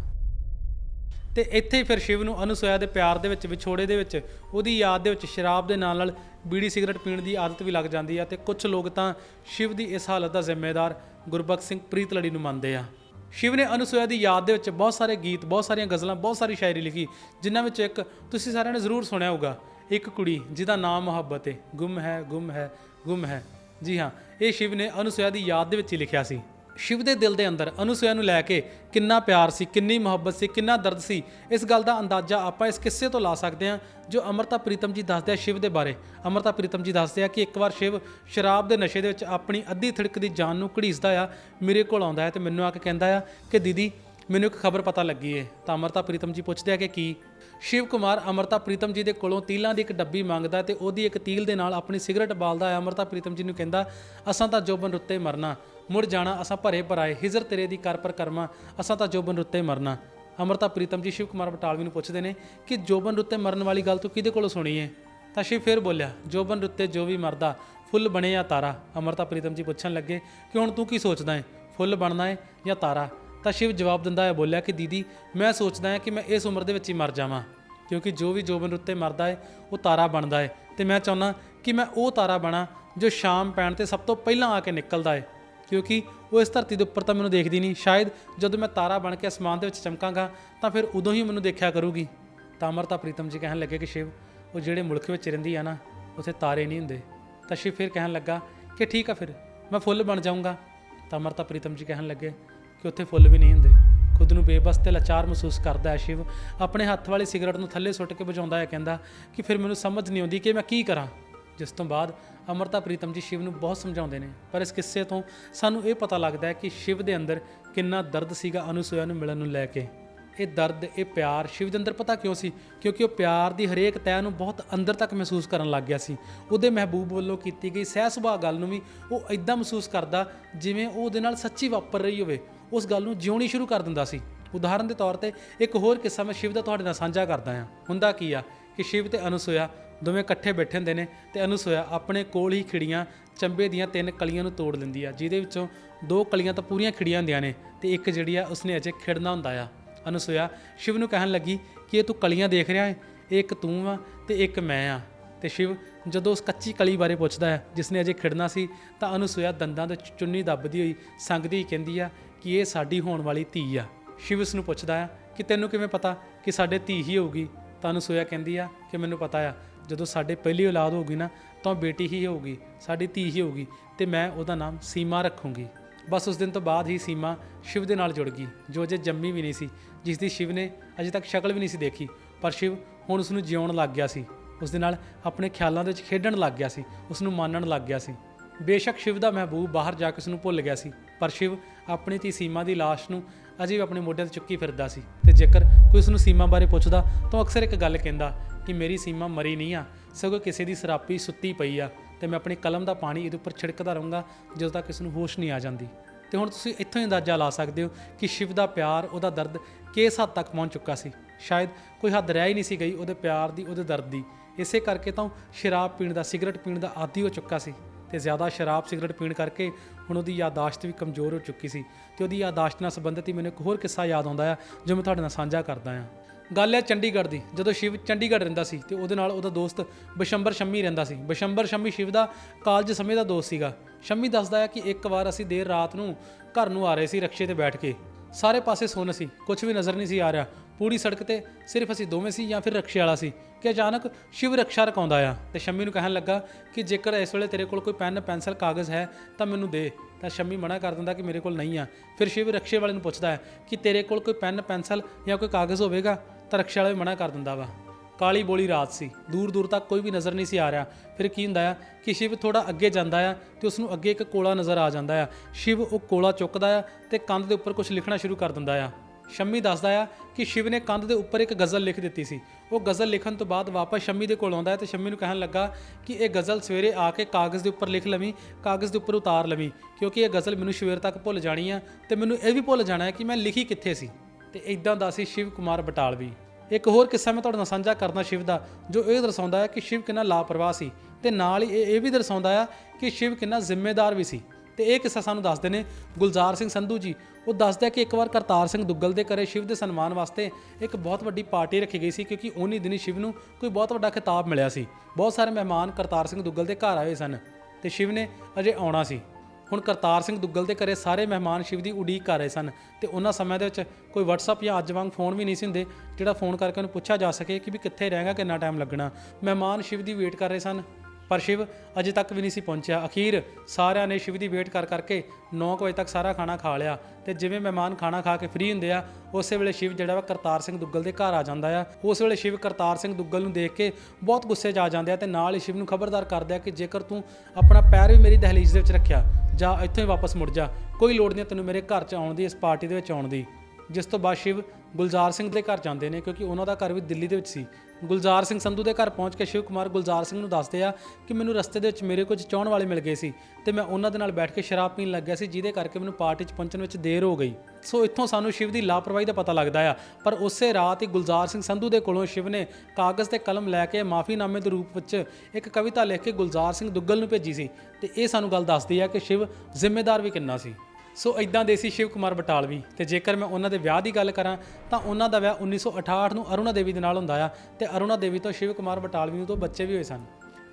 ਤੇ ਇੱਥੇ ਫਿਰ ਸ਼ਿਵ ਨੂੰ ਅਨੁਸੂਇਆ ਦੇ ਪਿਆਰ ਦੇ ਵਿੱਚ, ਵਿਛੋੜੇ ਦੇ ਵਿੱਚ, ਉਹਦੀ ਯਾਦ ਦੇ ਵਿੱਚ, ਸ਼ਰਾਬ ਦੇ ਨਾਲ ਨਾਲ ਬੀੜੀ ਸਿਗਰਟ ਪੀਣ ਦੀ ਆਦਤ ਵੀ ਲੱਗ ਜਾਂਦੀ ਆ ਤੇ ਕੁਝ ਲੋਕ ਤਾਂ ਸ਼ਿਵ ਦੀ ਇਸ ਹਾਲਤ ਦਾ ਜ਼ਿੰਮੇਦਾਰ ਗੁਰਬਖਸ਼ ਸਿੰਘ ਪ੍ਰੀਤਲੜੀ ਨੂੰ ਮੰਨਦੇ ਆ। ਸ਼ਿਵ ਨੇ ਅਨੁਸੂਇਆ ਦੀ ਯਾਦ ਦੇ ਵਿੱਚ ਬਹੁਤ ਸਾਰੇ ਗੀਤ, ਬਹੁਤ ਸਾਰੀਆਂ ਗਜ਼ਲਾਂ, ਬਹੁਤ ਸਾਰੀ ਸ਼ਾਇਰੀ ਲਿਖੀ, ਜਿਨ੍ਹਾਂ ਵਿੱਚ ਇੱਕ ਤੁਸੀਂ ਸਾਰਿਆਂ ਨੇ ਜ਼ਰੂਰ ਸੁਣਿਆ ਹੋਊਗਾ। ਇੱਕ ਕੁੜੀ ਜਿਹਦਾ ਨਾਮ ਮੁਹੱਬਤ ਹੈ ਗੁੰਮ ਹੈ ਗੁੰਮ ਹੈ ਗੁੰਮ ਹੈ। ਜੀ ਹਾਂ, ਇਹ ਸ਼ਿਵ ਨੇ ਅਨੁਸੂਇਆ ਦੀ ਯਾਦ ਦੇ ਵਿੱਚ ਹੀ ਲਿਖਿਆ ਸੀ। ਸ਼ਿਵ ਦੇ ਦਿਲ ਦੇ ਅੰਦਰ ਅਨੁਸੂਇਆ ਨੂੰ ਲੈ ਕੇ ਕਿੰਨਾ ਪਿਆਰ ਸੀ, ਕਿੰਨੀ ਮੁਹੱਬਤ ਸੀ, ਕਿੰਨਾ ਦਰਦ ਸੀ, ਇਸ ਗੱਲ ਦਾ ਅੰਦਾਜ਼ਾ ਆਪਾਂ ਇਸ ਕਿੱਸੇ ਤੋਂ ਲਾ ਸਕਦੇ ਹਾਂ ਜੋ ਅਮਰਤਾ ਪ੍ਰੀਤਮ ਜੀ ਦੱਸਦੇ ਆ ਸ਼ਿਵ ਦੇ ਬਾਰੇ। ਅਮਰਤਾ ਪ੍ਰੀਤਮ ਜੀ ਦੱਸਦੇ ਆ ਕਿ ਇੱਕ ਵਾਰ ਸ਼ਿਵ ਸ਼ਰਾਬ ਦੇ ਨਸ਼ੇ ਦੇ ਵਿੱਚ ਆਪਣੀ ਅੱਧੀ ਥਿੜਕ ਦੀ ਜਾਨ ਨੂੰ ਘੜੀਸਦਾ ਆ, ਮੇਰੇ ਕੋਲ ਆਉਂਦਾ ਹੈ ਤੇ ਮੈਨੂੰ ਆ ਕੇ ਕਹਿੰਦਾ ਆ ਕਿ ਦੀਦੀ, ਮੈਨੂੰ ਇੱਕ ਖਬਰ ਪਤਾ ਲੱਗੀ ਏ। ਤਾਂ ਅਮਰਤਾ ਪ੍ਰੀਤਮ ਜੀ ਪੁੱਛਦੇ ਆ ਕਿ ਕੀ? ਸ਼ਿਵ ਕੁਮਾਰ ਅਮਰਤਾ ਪ੍ਰੀਤਮ ਜੀ ਦੇ ਕੋਲੋਂ ਤੀਲਾਂ ਦੀ ਇੱਕ ਡੱਬੀ ਮੰਗਦਾ ਤੇ ਉਹਦੀ ਇੱਕ ਤੀਲ ਦੇ ਨਾਲ ਆਪਣੀ ਸਿਗਰਟ ਬਾਲਦਾ ਹੈ। ਅਮਰਤਾ ਪ੍ਰੀਤਮ ਜੀ ਨੂੰ ਕਹਿੰਦਾ, ਅਸਾਂ ਤਾਂ ਜੋਬਨ ਰੁੱਤੇ ਮਰਨਾ। ਮੁੜ ਜਾਣਾ, ਅਸਾਂ ਭਰੇ ਭਰਾਏ, ਹਿਜ਼ਰ ਤੇਰੇ ਦੀ ਕਰ ਪਰ ਕਰਮਾ, ਅਸਾਂ ਤਾਂ ਜੋਬਨ ਰੁੱਤੇ ਮਰਨਾ। ਅਮਰਤਾ, ਪ੍ਰੀਤਮ ਜੀ ਸ਼ਿਵ ਕੁਮਾਰ ਬਟਾਲਵੀ ਨੂੰ ਪੁੱਛਦੇ ਨੇ ਕਿ ਜੋਬਨ ਰੁੱਤੇ ਮਰਨ ਵਾਲੀ ਗੱਲ ਤੂੰ ਕਿਹਦੇ ਕੋਲੋਂ ਸੁਣੀ ਹੈ ਤਾਂ ਸ਼ਿਵ ਫਿਰ ਬੋਲਿਆ, ਜੋਬਨ ਰੁੱਤੇ ਜੋ ਵੀ ਮਰਦਾ, ਫੁੱਲ ਬਣੇ ਜਾਂ ਤਾਰਾ। ਅਮਰਤਾ, ਪ੍ਰੀਤਮ ਜੀ ਪੁੱਛਣ ਲੱਗੇ ਕਿ ਹੁਣ ਤੂੰ ਕੀ ਸੋਚਦਾ ਹੈ ਫੁੱਲ ਬਣਨਾ ਹੈ ਜਾਂ ਤਾਰਾ? ਤਾਂ ਸ਼ਿਵ ਜਵਾਬ ਦਿੰਦਾ ਹੈ ਬੋਲਿਆ ਕਿ ਦੀਦੀ, ਮੈਂ ਸੋਚਦਾ ਹਾਂ ਕਿ ਮੈਂ ਇਸ ਉਮਰ ਦੇ ਵਿੱਚ ਹੀ ਮਰ ਜਾਵਾਂ। ਕਿਉਂਕਿ ਜੋ ਵੀ ਜੋਬਨ ਰੁੱਤੇ ਮਰਦਾ ਹੈ ਉਹ ਤਾਰਾ ਬਣਦਾ ਹੈ ਤੇ ਮੈਂ ਚਾਹੁੰਦਾ ਕਿ ਮੈਂ ਉਹ ਤਾਰਾ ਬਣਾ ਜੋ ਸ਼ਾਮ ਪੈਣ ਤੇ ਸਭ ਤੋਂ ਪਹਿਲਾਂ ਆ ਕੇ ਨਿਕਲਦਾ ਹੈ ਕਿਉਂਕਿ ਉਹ ਇਸ ਧਰਤੀ ਦੇ ਉੱਪਰ ਤਾਂ ਮੈਨੂੰ ਦੇਖਦੀ ਨਹੀਂ। ਸ਼ਾਇਦ ਜਦੋਂ ਮੈਂ ਤਾਰਾ ਬਣ ਕੇ ਅਸਮਾਨ ਦੇ ਵਿੱਚ ਚਮਕਾਂਗਾ, ਤਾਂ ਫਿਰ ਉਦੋਂ ਹੀ ਮੈਨੂੰ ਦੇਖਿਆ ਕਰੂਗੀ। ਤਾਂ ਅਮਰਤਾ ਪ੍ਰੀਤਮ ਜੀ ਕਹਿਣ ਲੱਗੇ ਕਿ ਸ਼ਿਵ, ਉਹ ਜਿਹੜੇ ਮੁਲਕ ਵਿੱਚ ਰਹਿੰਦੀ ਆ ਨਾ, ਉੱਥੇ ਤਾਰੇ ਨਹੀਂ ਹੁੰਦੇ। ਤਾਂ ਸ਼ਿਵ ਫਿਰ ਕਹਿਣ ਲੱਗਾ ਕਿ ਠੀਕ ਆ ਫਿਰ, ਮੈਂ ਫੁੱਲ ਬਣ ਜਾਊਂਗਾ। ਤਾਂ ਅਮਰਤਾ ਪ੍ਰੀਤਮ ਜੀ ਕਹਿਣ ਲੱਗੇ ਕਿ ਉੱਥੇ ਫੁੱਲ ਵੀ ਨਹੀਂ ਹੁੰਦੇ। ਖੁਦ ਨੂੰ ਬੇਬਸ ਤੇ ਲਾਚਾਰ ਮਹਿਸੂਸ ਕਰਦਾ ਹੈ ਸ਼ਿਵ। ਆਪਣੇ ਹੱਥ ਵਾਲੀ ਸਿਗਰਟ ਨੂੰ ਥੱਲੇ ਸੁੱਟ ਕੇ ਬੁਝਾਉਂਦਾ ਹੈ, ਕਹਿੰਦਾ ਕਿ ਫਿਰ ਮੈਨੂੰ ਸਮਝ ਨਹੀਂ ਆਉਂਦੀ ਕਿ ਮੈਂ ਕੀ ਕਰਾਂ। ਜਿਸ ਤੋਂ ਬਾਅਦ ਅਮਰਤਾ ਪ੍ਰੀਤਮ ਜੀ ਸ਼ਿਵ ਨੂੰ ਬਹੁਤ ਸਮਝਾਉਂਦੇ ਨੇ। ਪਰ ਇਸ ਕਿੱਸੇ ਤੋਂ ਸਾਨੂੰ ਇਹ ਪਤਾ ਲੱਗਦਾ ਹੈ ਕਿ ਸ਼ਿਵ ਦੇ ਅੰਦਰ ਕਿੰਨਾ ਦਰਦ ਸੀਗਾ ਅਨੁਸੂਇਆ ਨੂੰ ਮਿਲਣ ਨੂੰ ਲੈ ਕੇ। ਇਹ ਦਰਦ, ਇਹ ਪਿਆਰ ਸ਼ਿਵ ਦੇ ਅੰਦਰ ਪਤਾ ਕਿਉਂ ਸੀ? ਕਿਉਂਕਿ ਉਹ ਪਿਆਰ ਦੀ ਹਰੇਕ ਤੈਅ ਨੂੰ ਬਹੁਤ ਅੰਦਰ ਤੱਕ ਮਹਿਸੂਸ ਕਰਨ ਲੱਗ ਗਿਆ ਸੀ। ਉਹਦੇ ਮਹਿਬੂਬ ਵੱਲੋਂ ਕੀਤੀ ਗਈ ਸਹਿ ਸੁਭਾਅ ਗੱਲ ਨੂੰ ਵੀ ਉਹ ਇਦਾਂ ਮਹਿਸੂਸ ਕਰਦਾ ਜਿਵੇਂ ਉਹ ਉਹਦੇ ਨਾਲ ਸੱਚੀ ਵਾਪਰ ਰਹੀ ਹੋਵੇ। ਉਸ ਗੱਲ ਨੂੰ ਜਿਉਣੀ ਸ਼ੁਰੂ ਕਰ ਦਿੰਦਾ ਸੀ। ਉਦਾਹਰਨ ਦੇ ਤੌਰ ਤੇ ਇੱਕ ਹੋਰ ਕਿੱਸਾ ਮੈਂ ਸ਼ਿਵ ਦਾ ਤੁਹਾਡੇ ਨਾਲ ਸਾਂਝਾ ਕਰਦਾ ਹਾਂ। ਹੁੰਦਾ ਕੀ ਆ ਕਿ ਸ਼ਿਵ ਤੇ ਅਨੁਸੂਇਆ ਦੋਵੇਂ ਇਕੱਠੇ ਬੈਠੇ ਹੁੰਦੇ ਨੇ ਤੇ ਅਨੁਸੂਇਆ ਆਪਣੇ ਕੋਲ ਹੀ ਖਿੜੀਆਂ, ਚੰਬੇ ਦੀਆਂ ਤਿੰਨ ਕਲੀਆਂ ਨੂੰ ਤੋੜ ਲੈਂਦੀ ਆ, ਜਿਹਦੇ ਵਿੱਚੋਂ ਦੋ ਕਲੀਆਂ ਤਾਂ ਪੂਰੀਆਂ ਖਿੜੀਆਂ ਹੁੰਦੀਆਂ ਨੇ ਤੇ ਇੱਕ ਜਿਹੜੀ ਆ ਉਸਨੇ ਅਜੇ ਖਿੜਨਾ ਹੁੰਦਾ ਆ। ਅਨੁਸੂਇਆ ਸ਼ਿਵ ਨੂੰ ਕਹਿਣ ਲੱਗੀ ਕਿ ਇਹ ਤੂੰ ਕਲੀਆਂ ਦੇਖ ਰਿਹਾ ਹੈ ਇਹ ਇੱਕ ਤੂੰ ਆ ਤੇ ਇੱਕ ਮੈਂ ਆ। ਤੇ ਸ਼ਿਵ ਜਦੋਂ ਉਸ ਕੱਚੀ ਕਲੀ ਬਾਰੇ ਪੁੱਛਦਾ ਹੈ ਜਿਸ ਨੇ ਅਜੇ ਖਿੜਨਾ ਸੀ, ਤਾਂ ਅਨੁਸੂਇਆ ਦੰਦਾਂ ਦੇ ਚੁੰਨੀ ਦੱਬਦੀ ਹੋਈ ਸੰਗਦੀ ਹੋਈ ਕਹਿੰਦੀ ਆ ਕਿ ਇਹ ਸਾਡੀ ਹੋਣ ਵਾਲੀ ਧੀ ਆ। ਸ਼ਿਵ ਉਸ ਨੂੰ ਪੁੱਛਦਾ ਆ ਕਿ ਤੈਨੂੰ ਕਿਵੇਂ ਪਤਾ ਕਿ ਸਾਡੇ ਧੀ ਹੀ ਹੋਊਗੀ? ਤਾਂ ਅਨੁਸੂਇਆ ਕਹਿੰਦੀ ਆ ਕਿ ਮੈਨੂੰ ਪਤਾ ਆ ਜਦੋਂ ਸਾਡੇ ਪਹਿਲੀ ਔਲਾਦ ਹੋਊਗੀ ਨਾ, ਤਾਂ ਉਹ ਬੇਟੀ ਹੀ ਹੋਊਗੀ, ਸਾਡੀ ਧੀ ਹੀ ਹੋਊਗੀ ਤੇ ਮੈਂ ਉਹਦਾ ਨਾਮ ਸੀਮਾ ਰੱਖੂੰਗੀ। ਬਸ ਉਸ ਦਿਨ ਤੋਂ ਬਾਅਦ ਹੀ ਸੀਮਾ ਸ਼ਿਵ ਦੇ ਨਾਲ ਜੁੜ ਗਈ, ਜੋ ਅਜੇ ਜੰਮੀ ਵੀ ਨਹੀਂ ਸੀ, ਜਿਸ ਦੀ ਸ਼ਿਵ ਨੇ ਅਜੇ ਤੱਕ ਸ਼ਕਲ ਵੀ ਨਹੀਂ ਸੀ ਦੇਖੀ, ਪਰ ਸ਼ਿਵ ਹੁਣ ਉਸ ਨੂੰ ਜਿਉਣ ਲੱਗ ਗਿਆ ਸੀ। ਉਸ ਦੇ ਨਾਲ ਆਪਣੇ ਖਿਆਲਾਂ ਦੇ ਵਿੱਚ ਖੇਡਣ ਲੱਗ ਗਿਆ ਸੀ ਉਸ ਨੂੰ ਮੰਨਣ ਲੱਗ ਗਿਆ ਸੀ। ਬੇਸ਼ੱਕ ਸ਼ਿਵ ਦਾ ਮਹਿਬੂਬ ਬਾਹਰ ਜਾ ਕੇ ਉਸ ਨੂੰ ਭੁੱਲ ਗਿਆ ਸੀ, ਪਰ ਸ਼ਿਵ ਆਪਣੀ ਧੀ ਸੀਮਾ ਦੀ ਲਾਸ਼ ਨੂੰ ਅਜੇ ਵੀ ਆਪਣੇ ਮੋਢਿਆਂ ਤੇ ਚੁੱਕੀ ਫਿਰਦਾ ਸੀ ਤੇ ਜੇਕਰ ਕੋਈ ਉਸ ਨੂੰ ਸੀਮਾ ਬਾਰੇ ਪੁੱਛਦਾ, ਤਾਂ ਉਹ ਅਕਸਰ ਇੱਕ ਗੱਲ ਕਹਿੰਦਾ ਕਿ ਮੇਰੀ ਸੀਮਾ ਮਰੀ ਨਹੀਂ ਆ। ਸਗੋਂ ਕਿਸੇ ਦੀ ਸਰਾਪੀ ਸੁੱਤੀ ਪਈ ਆ ਤੇ ਮੈਂ ਆਪਣੀ ਕਲਮ ਦਾ ਪਾਣੀ ਇਹਦੇ ਉੱਪਰ ਛਿੜਕਦਾ ਰਹੂੰਗਾ ਜਦੋਂ ਤੱਕ ਇਸ ਨੂੰ ਹੋਸ਼ ਨਹੀਂ ਆ ਜਾਂਦੀ। ਤੇ ਹੁਣ ਤੁਸੀਂ ਇੱਥੋਂ ਹੀ ਅੰਦਾਜ਼ਾ ਲਾ ਸਕਦੇ ਹੋ ਕਿ ਸ਼ਿਵ ਦਾ ਪਿਆਰ, ਉਹਦਾ ਦਰਦ ਕਿਸ ਹੱਦ ਤੱਕ ਪਹੁੰਚ ਚੁੱਕਾ ਸੀ। ਸ਼ਾਇਦ ਕੋਈ ਹੱਦ ਰਹਿ ਹੀ ਨਹੀਂ ਸੀ ਗਈ ਉਹਦੇ ਪਿਆਰ ਦੀ, ਉਹਦੇ ਦਰਦ ਦੀ। ਇਸੇ ਕਰਕੇ ਤਾਂ ਉਹ ਸ਼ਰਾਬ ਪੀਣ ਦਾ, ਸਿਗਰਟ ਪੀਣ ਦਾ ਆਦੀ ਹੋ ਚੁੱਕਾ ਸੀ ਤੇ ਜ਼ਿਆਦਾ ਸ਼ਰਾਬ, ਸਿਗਰਟ ਪੀਣ ਕਰਕੇ ਹੁਣ ਉਹਦੀ ਯਾਦਾਸ਼ਤ ਵੀ ਕਮਜ਼ੋਰ ਹੋ ਚੁੱਕੀ ਸੀ ਤੇ ਉਹਦੀ ਯਾਦਾਸ਼ਤ ਨਾਲ ਸੰਬੰਧਿਤ ਹੀ ਮੈਨੂੰ ਇੱਕ ਹੋਰ ਕਿੱਸਾ ਯਾਦ ਆਉਂਦਾ ਆ ਜੋ ਮੈਂ ਤੁਹਾਡੇ ਨਾਲ ਸਾਂਝਾ ਕਰਦਾ ਆ। ਗੱਲ ਹੈ ਚੰਡੀਗੜ੍ਹ ਦੀ। ਜਦੋਂ ਸ਼ਿਵ ਚੰਡੀਗੜ੍ਹ ਰਹਿੰਦਾ ਸੀ ਤੇ ਉਹਦੇ ਨਾਲ ਉਹਦਾ ਦੋਸਤ ਬਸ਼ੰਬਰ ਸ਼ੰਮੀ ਰਹਿੰਦਾ ਸੀ। ਬਸ਼ੰਬਰ ਸ਼ੰਮੀ ਸ਼ਿਵ ਦਾ ਕਾਲਜ ਸਮੇਂ ਦਾ ਦੋਸਤ ਸੀਗਾ। ਸ਼ੰਮੀ ਦੱਸਦਾ ਹੈ ਕਿ ਇੱਕ ਵਾਰ ਅਸੀਂ ਦੇਰ ਰਾਤ ਨੂੰ ਘਰ ਨੂੰ ਆ ਰਹੇ ਸੀ ਰਕਸ਼ੇ ਤੇ ਬੈਠ ਕੇ। ਸਾਰੇ ਪਾਸੇ ਸੁੰਨ ਸੀ ਕੁਝ ਵੀ ਨਜ਼ਰ ਨਹੀਂ ਸੀ ਆ ਰਿਹਾ। ਪੂਰੀ ਸੜਕ ਤੇ ਸਿਰਫ ਅਸੀਂ ਦੋਵੇਂ ਸੀ ਜਾਂ ਫਿਰ ਰਕਸ਼ੇ ਵਾਲਾ ਸੀ ਕਿ ਅਚਾਨਕ ਸ਼ਿਵ ਰਕਸ਼ਾ ਰਕਾਉਂਦਾ ਆ ਤੇ ਸ਼ੰਮੀ ਨੂੰ ਕਹਿਣ ਲੱਗਾ ਕਿ ਜੇਕਰ ਇਸ ਵੇਲੇ ਤੇਰੇ ਕੋਲ ਕੋਈ ਪੈਨ, ਪੈਨਸਲ, ਕਾਗਜ਼ ਹੈ ਤਾਂ ਮੈਨੂੰ ਦੇ। ਤਾਂ ਸ਼ੰਮੀ ਮਨਾ ਕਰ ਦਿੰਦਾ ਕਿ ਮੇਰੇ ਕੋਲ ਨਹੀਂ ਆ। ਫਿਰ ਸ਼ਿਵ ਰਕਸ਼ੇ ਵਾਲੇ ਨੂੰ ਪੁੱਛਦਾ ਹੈ ਕਿ ਤੇਰੇ ਕੋਲ ਕੋਈ ਪੈਨ, ਪੈਨਸਲ ਜਾਂ ਕੋਈ ਕਾਗਜ਼ ਹੋਵੇਗਾ? ਤਾਂ ਰਕਸ਼ੇ ਵਾਲਾ ਵੀ ਮਨਾ ਕਰ ਦਿੰਦਾ ਵਾ। ਕਾਲੀ ਬੋਲੀ ਰਾਤ ਸੀ। ਦੂਰ ਦੂਰ ਤੱਕ ਕੋਈ ਵੀ ਨਜ਼ਰ ਨਹੀਂ ਸੀ ਆ ਰਿਹਾ। ਫਿਰ ਕੀ ਹੁੰਦਾ ਆ ਕਿ ਸ਼ਿਵ ਥੋੜਾ ਅੱਗੇ ਜਾਂਦਾ ਆ ਤੇ ਉਸ ਨੂੰ ਅੱਗੇ ਇੱਕ ਕੋਲਾ ਨਜ਼ਰ ਆ ਜਾਂਦਾ ਆ। ਸ਼ਿਵ ਉਹ ਕੋਲਾ ਚੁੱਕਦਾ ਆ ਤੇ ਕੰਧ ਦੇ ਉੱਪਰ ਕੁਝ ਲਿਖਣਾ ਸ਼ੁਰੂ ਕਰ ਦਿੰਦਾ ਆ। ਸ਼ੰਮੀ ਦੱਸਦਾ ਆ ਕਿ ਸ਼ਿਵ ਨੇ ਕੰਧ ਦੇ ਉੱਪਰ ਇੱਕ ਗਜ਼ਲ ਲਿਖ ਦਿੱਤੀ ਸੀ। ਉਹ ਗਜ਼ਲ ਲਿਖਣ ਤੋਂ ਬਾਅਦ ਵਾਪਸ ਸ਼ੰਮੀ ਦੇ ਕੋਲ ਆਉਂਦਾ ਹੈ ਤੇ ਸ਼ੰਮੀ ਨੂੰ ਕਹਿਣ ਲੱਗਾ ਕਿ ਇਹ ਗਜ਼ਲ ਸਵੇਰੇ ਆ ਕੇ ਕਾਗਜ਼ ਦੇ ਉੱਪਰ ਲਿਖ ਲਵੀਂ, ਕਾਗਜ਼ ਦੇ ਉੱਪਰ ਉਤਾਰ ਲਵੀਂ, ਕਿਉਂਕਿ ਇਹ ਗਜ਼ਲ ਮੈਨੂੰ ਸਵੇਰ ਤੱਕ ਭੁੱਲ ਜਾਣੀ ਆ ਤੇ ਮੈਨੂੰ ਇਹ ਵੀ ਭੁੱਲ ਜਾਣਾ ਹੈ ਕਿ ਮੈਂ ਲਿਖੀ ਕਿੱਥੇ ਸੀ। ਤੇ ਇਦਾਂ ਦਾ ਸੀ ਸ਼ਿਵ ਕੁਮਾਰ ਬਟਾਲਵੀ ਇੱਕ ਹੋਰ ਕਿੱਸਾ ਮੈਂ ਤੁਹਾਡੇ ਨਾਲ ਸਾਂਝਾ ਕਰਨਾ ਸ਼ਿਵ ਦਾ, ਜੋ ਇਹ ਦਰਸਾਉਂਦਾ ਹੈ ਕਿ ਸ਼ਿਵ ਕਿੰਨਾ ਲਾਪਰਵਾਹ ਸੀ ਤੇ ਨਾਲ ਹੀ ਇਹ ਇਹ ਵੀ ਦਰਸਾਉਂਦਾ ਆ ਕਿ ਸ਼ਿਵ ਕਿੰਨਾ ਜ਼ਿੰਮੇਦਾਰ ਵੀ ਸੀ। ਤੇ ਇਹ ਕਿੱਸਾ ਸਾਨੂੰ ਦੱਸਦੇ ਨੇ ਗੁਲਜ਼ਾਰ ਸਿੰਘ ਸੰਧੂ ਜੀ। ਉਹ ਦੱਸਦਾ ਕਿ ਇੱਕ ਵਾਰ ਕਰਤਾਰ ਸਿੰਘ ਦੁੱਗਲ ਦੇ ਘਰੇ ਸ਼ਿਵ ਦੇ ਸਨਮਾਨ ਵਾਸਤੇ ਇੱਕ ਬਹੁਤ ਵੱਡੀ ਪਾਰਟੀ ਰੱਖੀ ਗਈ ਸੀ ਕਿਉਂਕਿ ਉਹਨੀ ਦਿਨੀ ਸ਼ਿਵ ਨੂੰ ਕੋਈ ਬਹੁਤ ਵੱਡਾ ਖਿਤਾਬ ਮਿਲਿਆ ਸੀ। ਬਹੁਤ ਸਾਰੇ ਮਹਿਮਾਨ ਕਰਤਾਰ ਸਿੰਘ ਦੁੱਗਲ ਦੇ ਘਰ ਆਏ ਸਨ ਤੇ ਸ਼ਿਵ ਨੇ ਅਜੇ ਆਉਣਾ ਸੀ। ਹੁਣ ਕਰਤਾਰ ਸਿੰਘ ਦੁੱਗਲ ਦੇ ਘਰੇ ਸਾਰੇ ਮਹਿਮਾਨ ਸ਼ਿਵ ਦੀ ਉਡੀਕ ਕਰ ਰਹੇ ਸਨ ਤੇ ਉਹਨਾਂ ਸਮਿਆਂ ਦੇ ਵਿੱਚ ਕੋਈ WhatsApp ਜਾਂ ਅੱਜ ਵਾਂਗ ਫੋਨ ਵੀ ਨਹੀਂ ਸੀ ਹੁੰਦੇ, ਜਿਹੜਾ ਫੋਨ ਕਰਕੇ ਉਹਨੂੰ ਪੁੱਛਿਆ ਜਾ ਸਕੇ ਕਿ ਵੀ ਕਿੱਥੇ ਰਹੇਗਾ ਕਿੰਨਾ ਟਾਈਮ ਲੱਗਣਾ। ਮਹਿਮਾਨ ਸ਼ਿਵ ਦੀ ਵੇਟ ਕਰ ਰਹੇ ਸਨ। ਪਰ ਸ਼ਿਵ ਅਜੇ ਤੱਕ ਵੀ ਨਹੀਂ ਸੀ ਪਹੁੰਚਿਆ। ਅਖੀਰ ਸਾਰਿਆਂ ਨੇ ਸ਼ਿਵ ਦੀ ਵੇਟ ਕਰ ਕਰਕੇ 9 ਵਜੇ ਤੱਕ ਸਾਰਾ ਖਾਣਾ ਖਾ ਲਿਆ ਤੇ ਜਿਵੇਂ ਮਹਿਮਾਨ ਖਾਣਾ ਖਾ ਕੇ ਫ੍ਰੀ ਹੁੰਦੇ ਆ, ਉਸੇ ਵੇਲੇ ਸ਼ਿਵ ਜਿਹੜਾ ਵਾ ਕਰਤਾਰ ਸਿੰਘ ਦੁੱਗਲ ਦੇ ਘਰ ਆ ਜਾਂਦਾ ਆ। ਉਸ ਵੇਲੇ ਸ਼ਿਵ ਕਰਤਾਰ ਸਿੰਘ ਦੁੱਗਲ ਨੂੰ ਦੇਖ ਕੇ ਬਹੁਤ ਗੁੱਸੇ 'ਚ ਆ ਜਾਂਦੇ ਆ ਤੇ ਨਾਲ ਹੀ ਸ਼ਿਵ ਨੂੰ ਖਬਰਦਾਰ ਕਰਦੇ ਆ ਕਿ ਜੇਕਰ ਤੂੰ ਆਪਣਾ ਪੈਰ ਵੀ ਮੇਰੀ ਦਹਲੀਜ਼ ਦੇ ਵਿੱਚ ਰੱਖਿਆ, ਜਾਂ ਇੱਥੋਂ ਹੀ ਵਾਪਸ ਮੁੜ ਜਾ। ਕੋਈ ਲੋੜ ਨਹੀਂ ਤੈਨੂੰ ਮੇਰੇ ਘਰ 'ਚ ਆਉਣ ਦੀ, ਇਸ ਪਾਰਟੀ ਦੇ ਵਿੱਚ ਆਉਣ ਦੀ। ਜਿਸ ਤੋਂ ਬਾਅਦ ਸ਼ਿਵ ਗੁਲਜ਼ਾਰ ਸਿੰਘ ਦੇ ਘਰ ਜਾਂਦੇ ਨੇ ਕਿਉਂਕਿ ਉਹਨਾਂ ਦਾ ਘਰ ਵੀ ਦਿੱਲੀ ਦੇ ਵਿੱਚ ਸੀ। ਗੁਲਜ਼ਾਰ ਸਿੰਘ ਸੰਧੂ ਦੇ ਘਰ ਪਹੁੰਚ ਕੇ ਸ਼ਿਵ ਕੁਮਾਰ ਗੁਲਜ਼ਾਰ ਸਿੰਘ ਨੂੰ ਦੱਸਦੇ ਆ ਕਿ ਮੈਨੂੰ ਰਸਤੇ ਦੇ ਵਿੱਚ ਮੇਰੇ ਕੁਝ ਚਾਹਣ ਵਾਲੇ ਮਿਲ ਗਏ ਸੀ ਤੇ ਮੈਂ ਉਹਨਾਂ ਦੇ ਨਾਲ ਬੈਠ ਕੇ ਸ਼ਰਾਬ ਪੀਣ ਲੱਗ ਗਿਆ ਸੀ, ਜਿਹਦੇ ਕਰਕੇ ਮੈਨੂੰ ਪਾਰਟੀ 'ਚ ਪਹੁੰਚਣ ਵਿੱਚ ਦੇਰ ਹੋ ਗਈ। ਸੋ ਇੱਥੋਂ ਸਾਨੂੰ ਸ਼ਿਵ ਦੀ ਲਾਪਰਵਾਹੀ ਦਾ ਪਤਾ ਲੱਗਦਾ ਆ। ਪਰ ਉਸੇ ਰਾਤ ਹੀ ਗੁਲਜ਼ਾਰ ਸਿੰਘ ਸੰਧੂ ਦੇ ਕੋਲੋਂ ਸ਼ਿਵ ਨੇ ਕਾਗਜ਼ ਤੇ ਕਲਮ ਲੈ ਕੇ ਮਾਫੀਨਾਮੇ ਦੇ ਰੂਪ ਵਿੱਚ ਇੱਕ ਕਵਿਤਾ ਲਿਖ ਕੇ ਗੁਲਜ਼ਾਰ ਸਿੰਘ ਦੁੱਗਲ ਨੂੰ ਭੇਜੀ ਸੀ ਤੇ ਇਹ ਸਾਨੂੰ ਗੱਲ ਦੱਸਦੀ ਆ ਕਿ ਸ਼ਿਵ ਜ਼ਿੰਮੇਦਾਰ ਵੀ ਕਿੰਨਾ ਸੀ। ਸੋ ਇਦਾਂ ਦੇ ਸੀ ਸ਼ਿਵ ਕੁਮਾਰ ਬਟਾਲਵੀ। ਤੇ ਜੇਕਰ ਮੈਂ ਉਹਨਾਂ ਦੇ ਵਿਆਹ ਦੀ ਗੱਲ ਕਰਾਂ, ਤਾਂ ਉਹਨਾਂ ਦਾ ਵਿਆਹ 1968 ਨੂੰ ਅਰੁਣਾ ਦੇਵੀ ਦੇ ਨਾਲ ਹੁੰਦਾ ਆ, ਤੇ ਅਰੁਣਾ ਦੇਵੀ ਤੋਂ ਸ਼ਿਵ ਕੁਮਾਰ ਬਟਾਲਵੀ ਨੂੰ ਤੋਂ ਬੱਚੇ ਵੀ ਹੋਏ ਸਨ।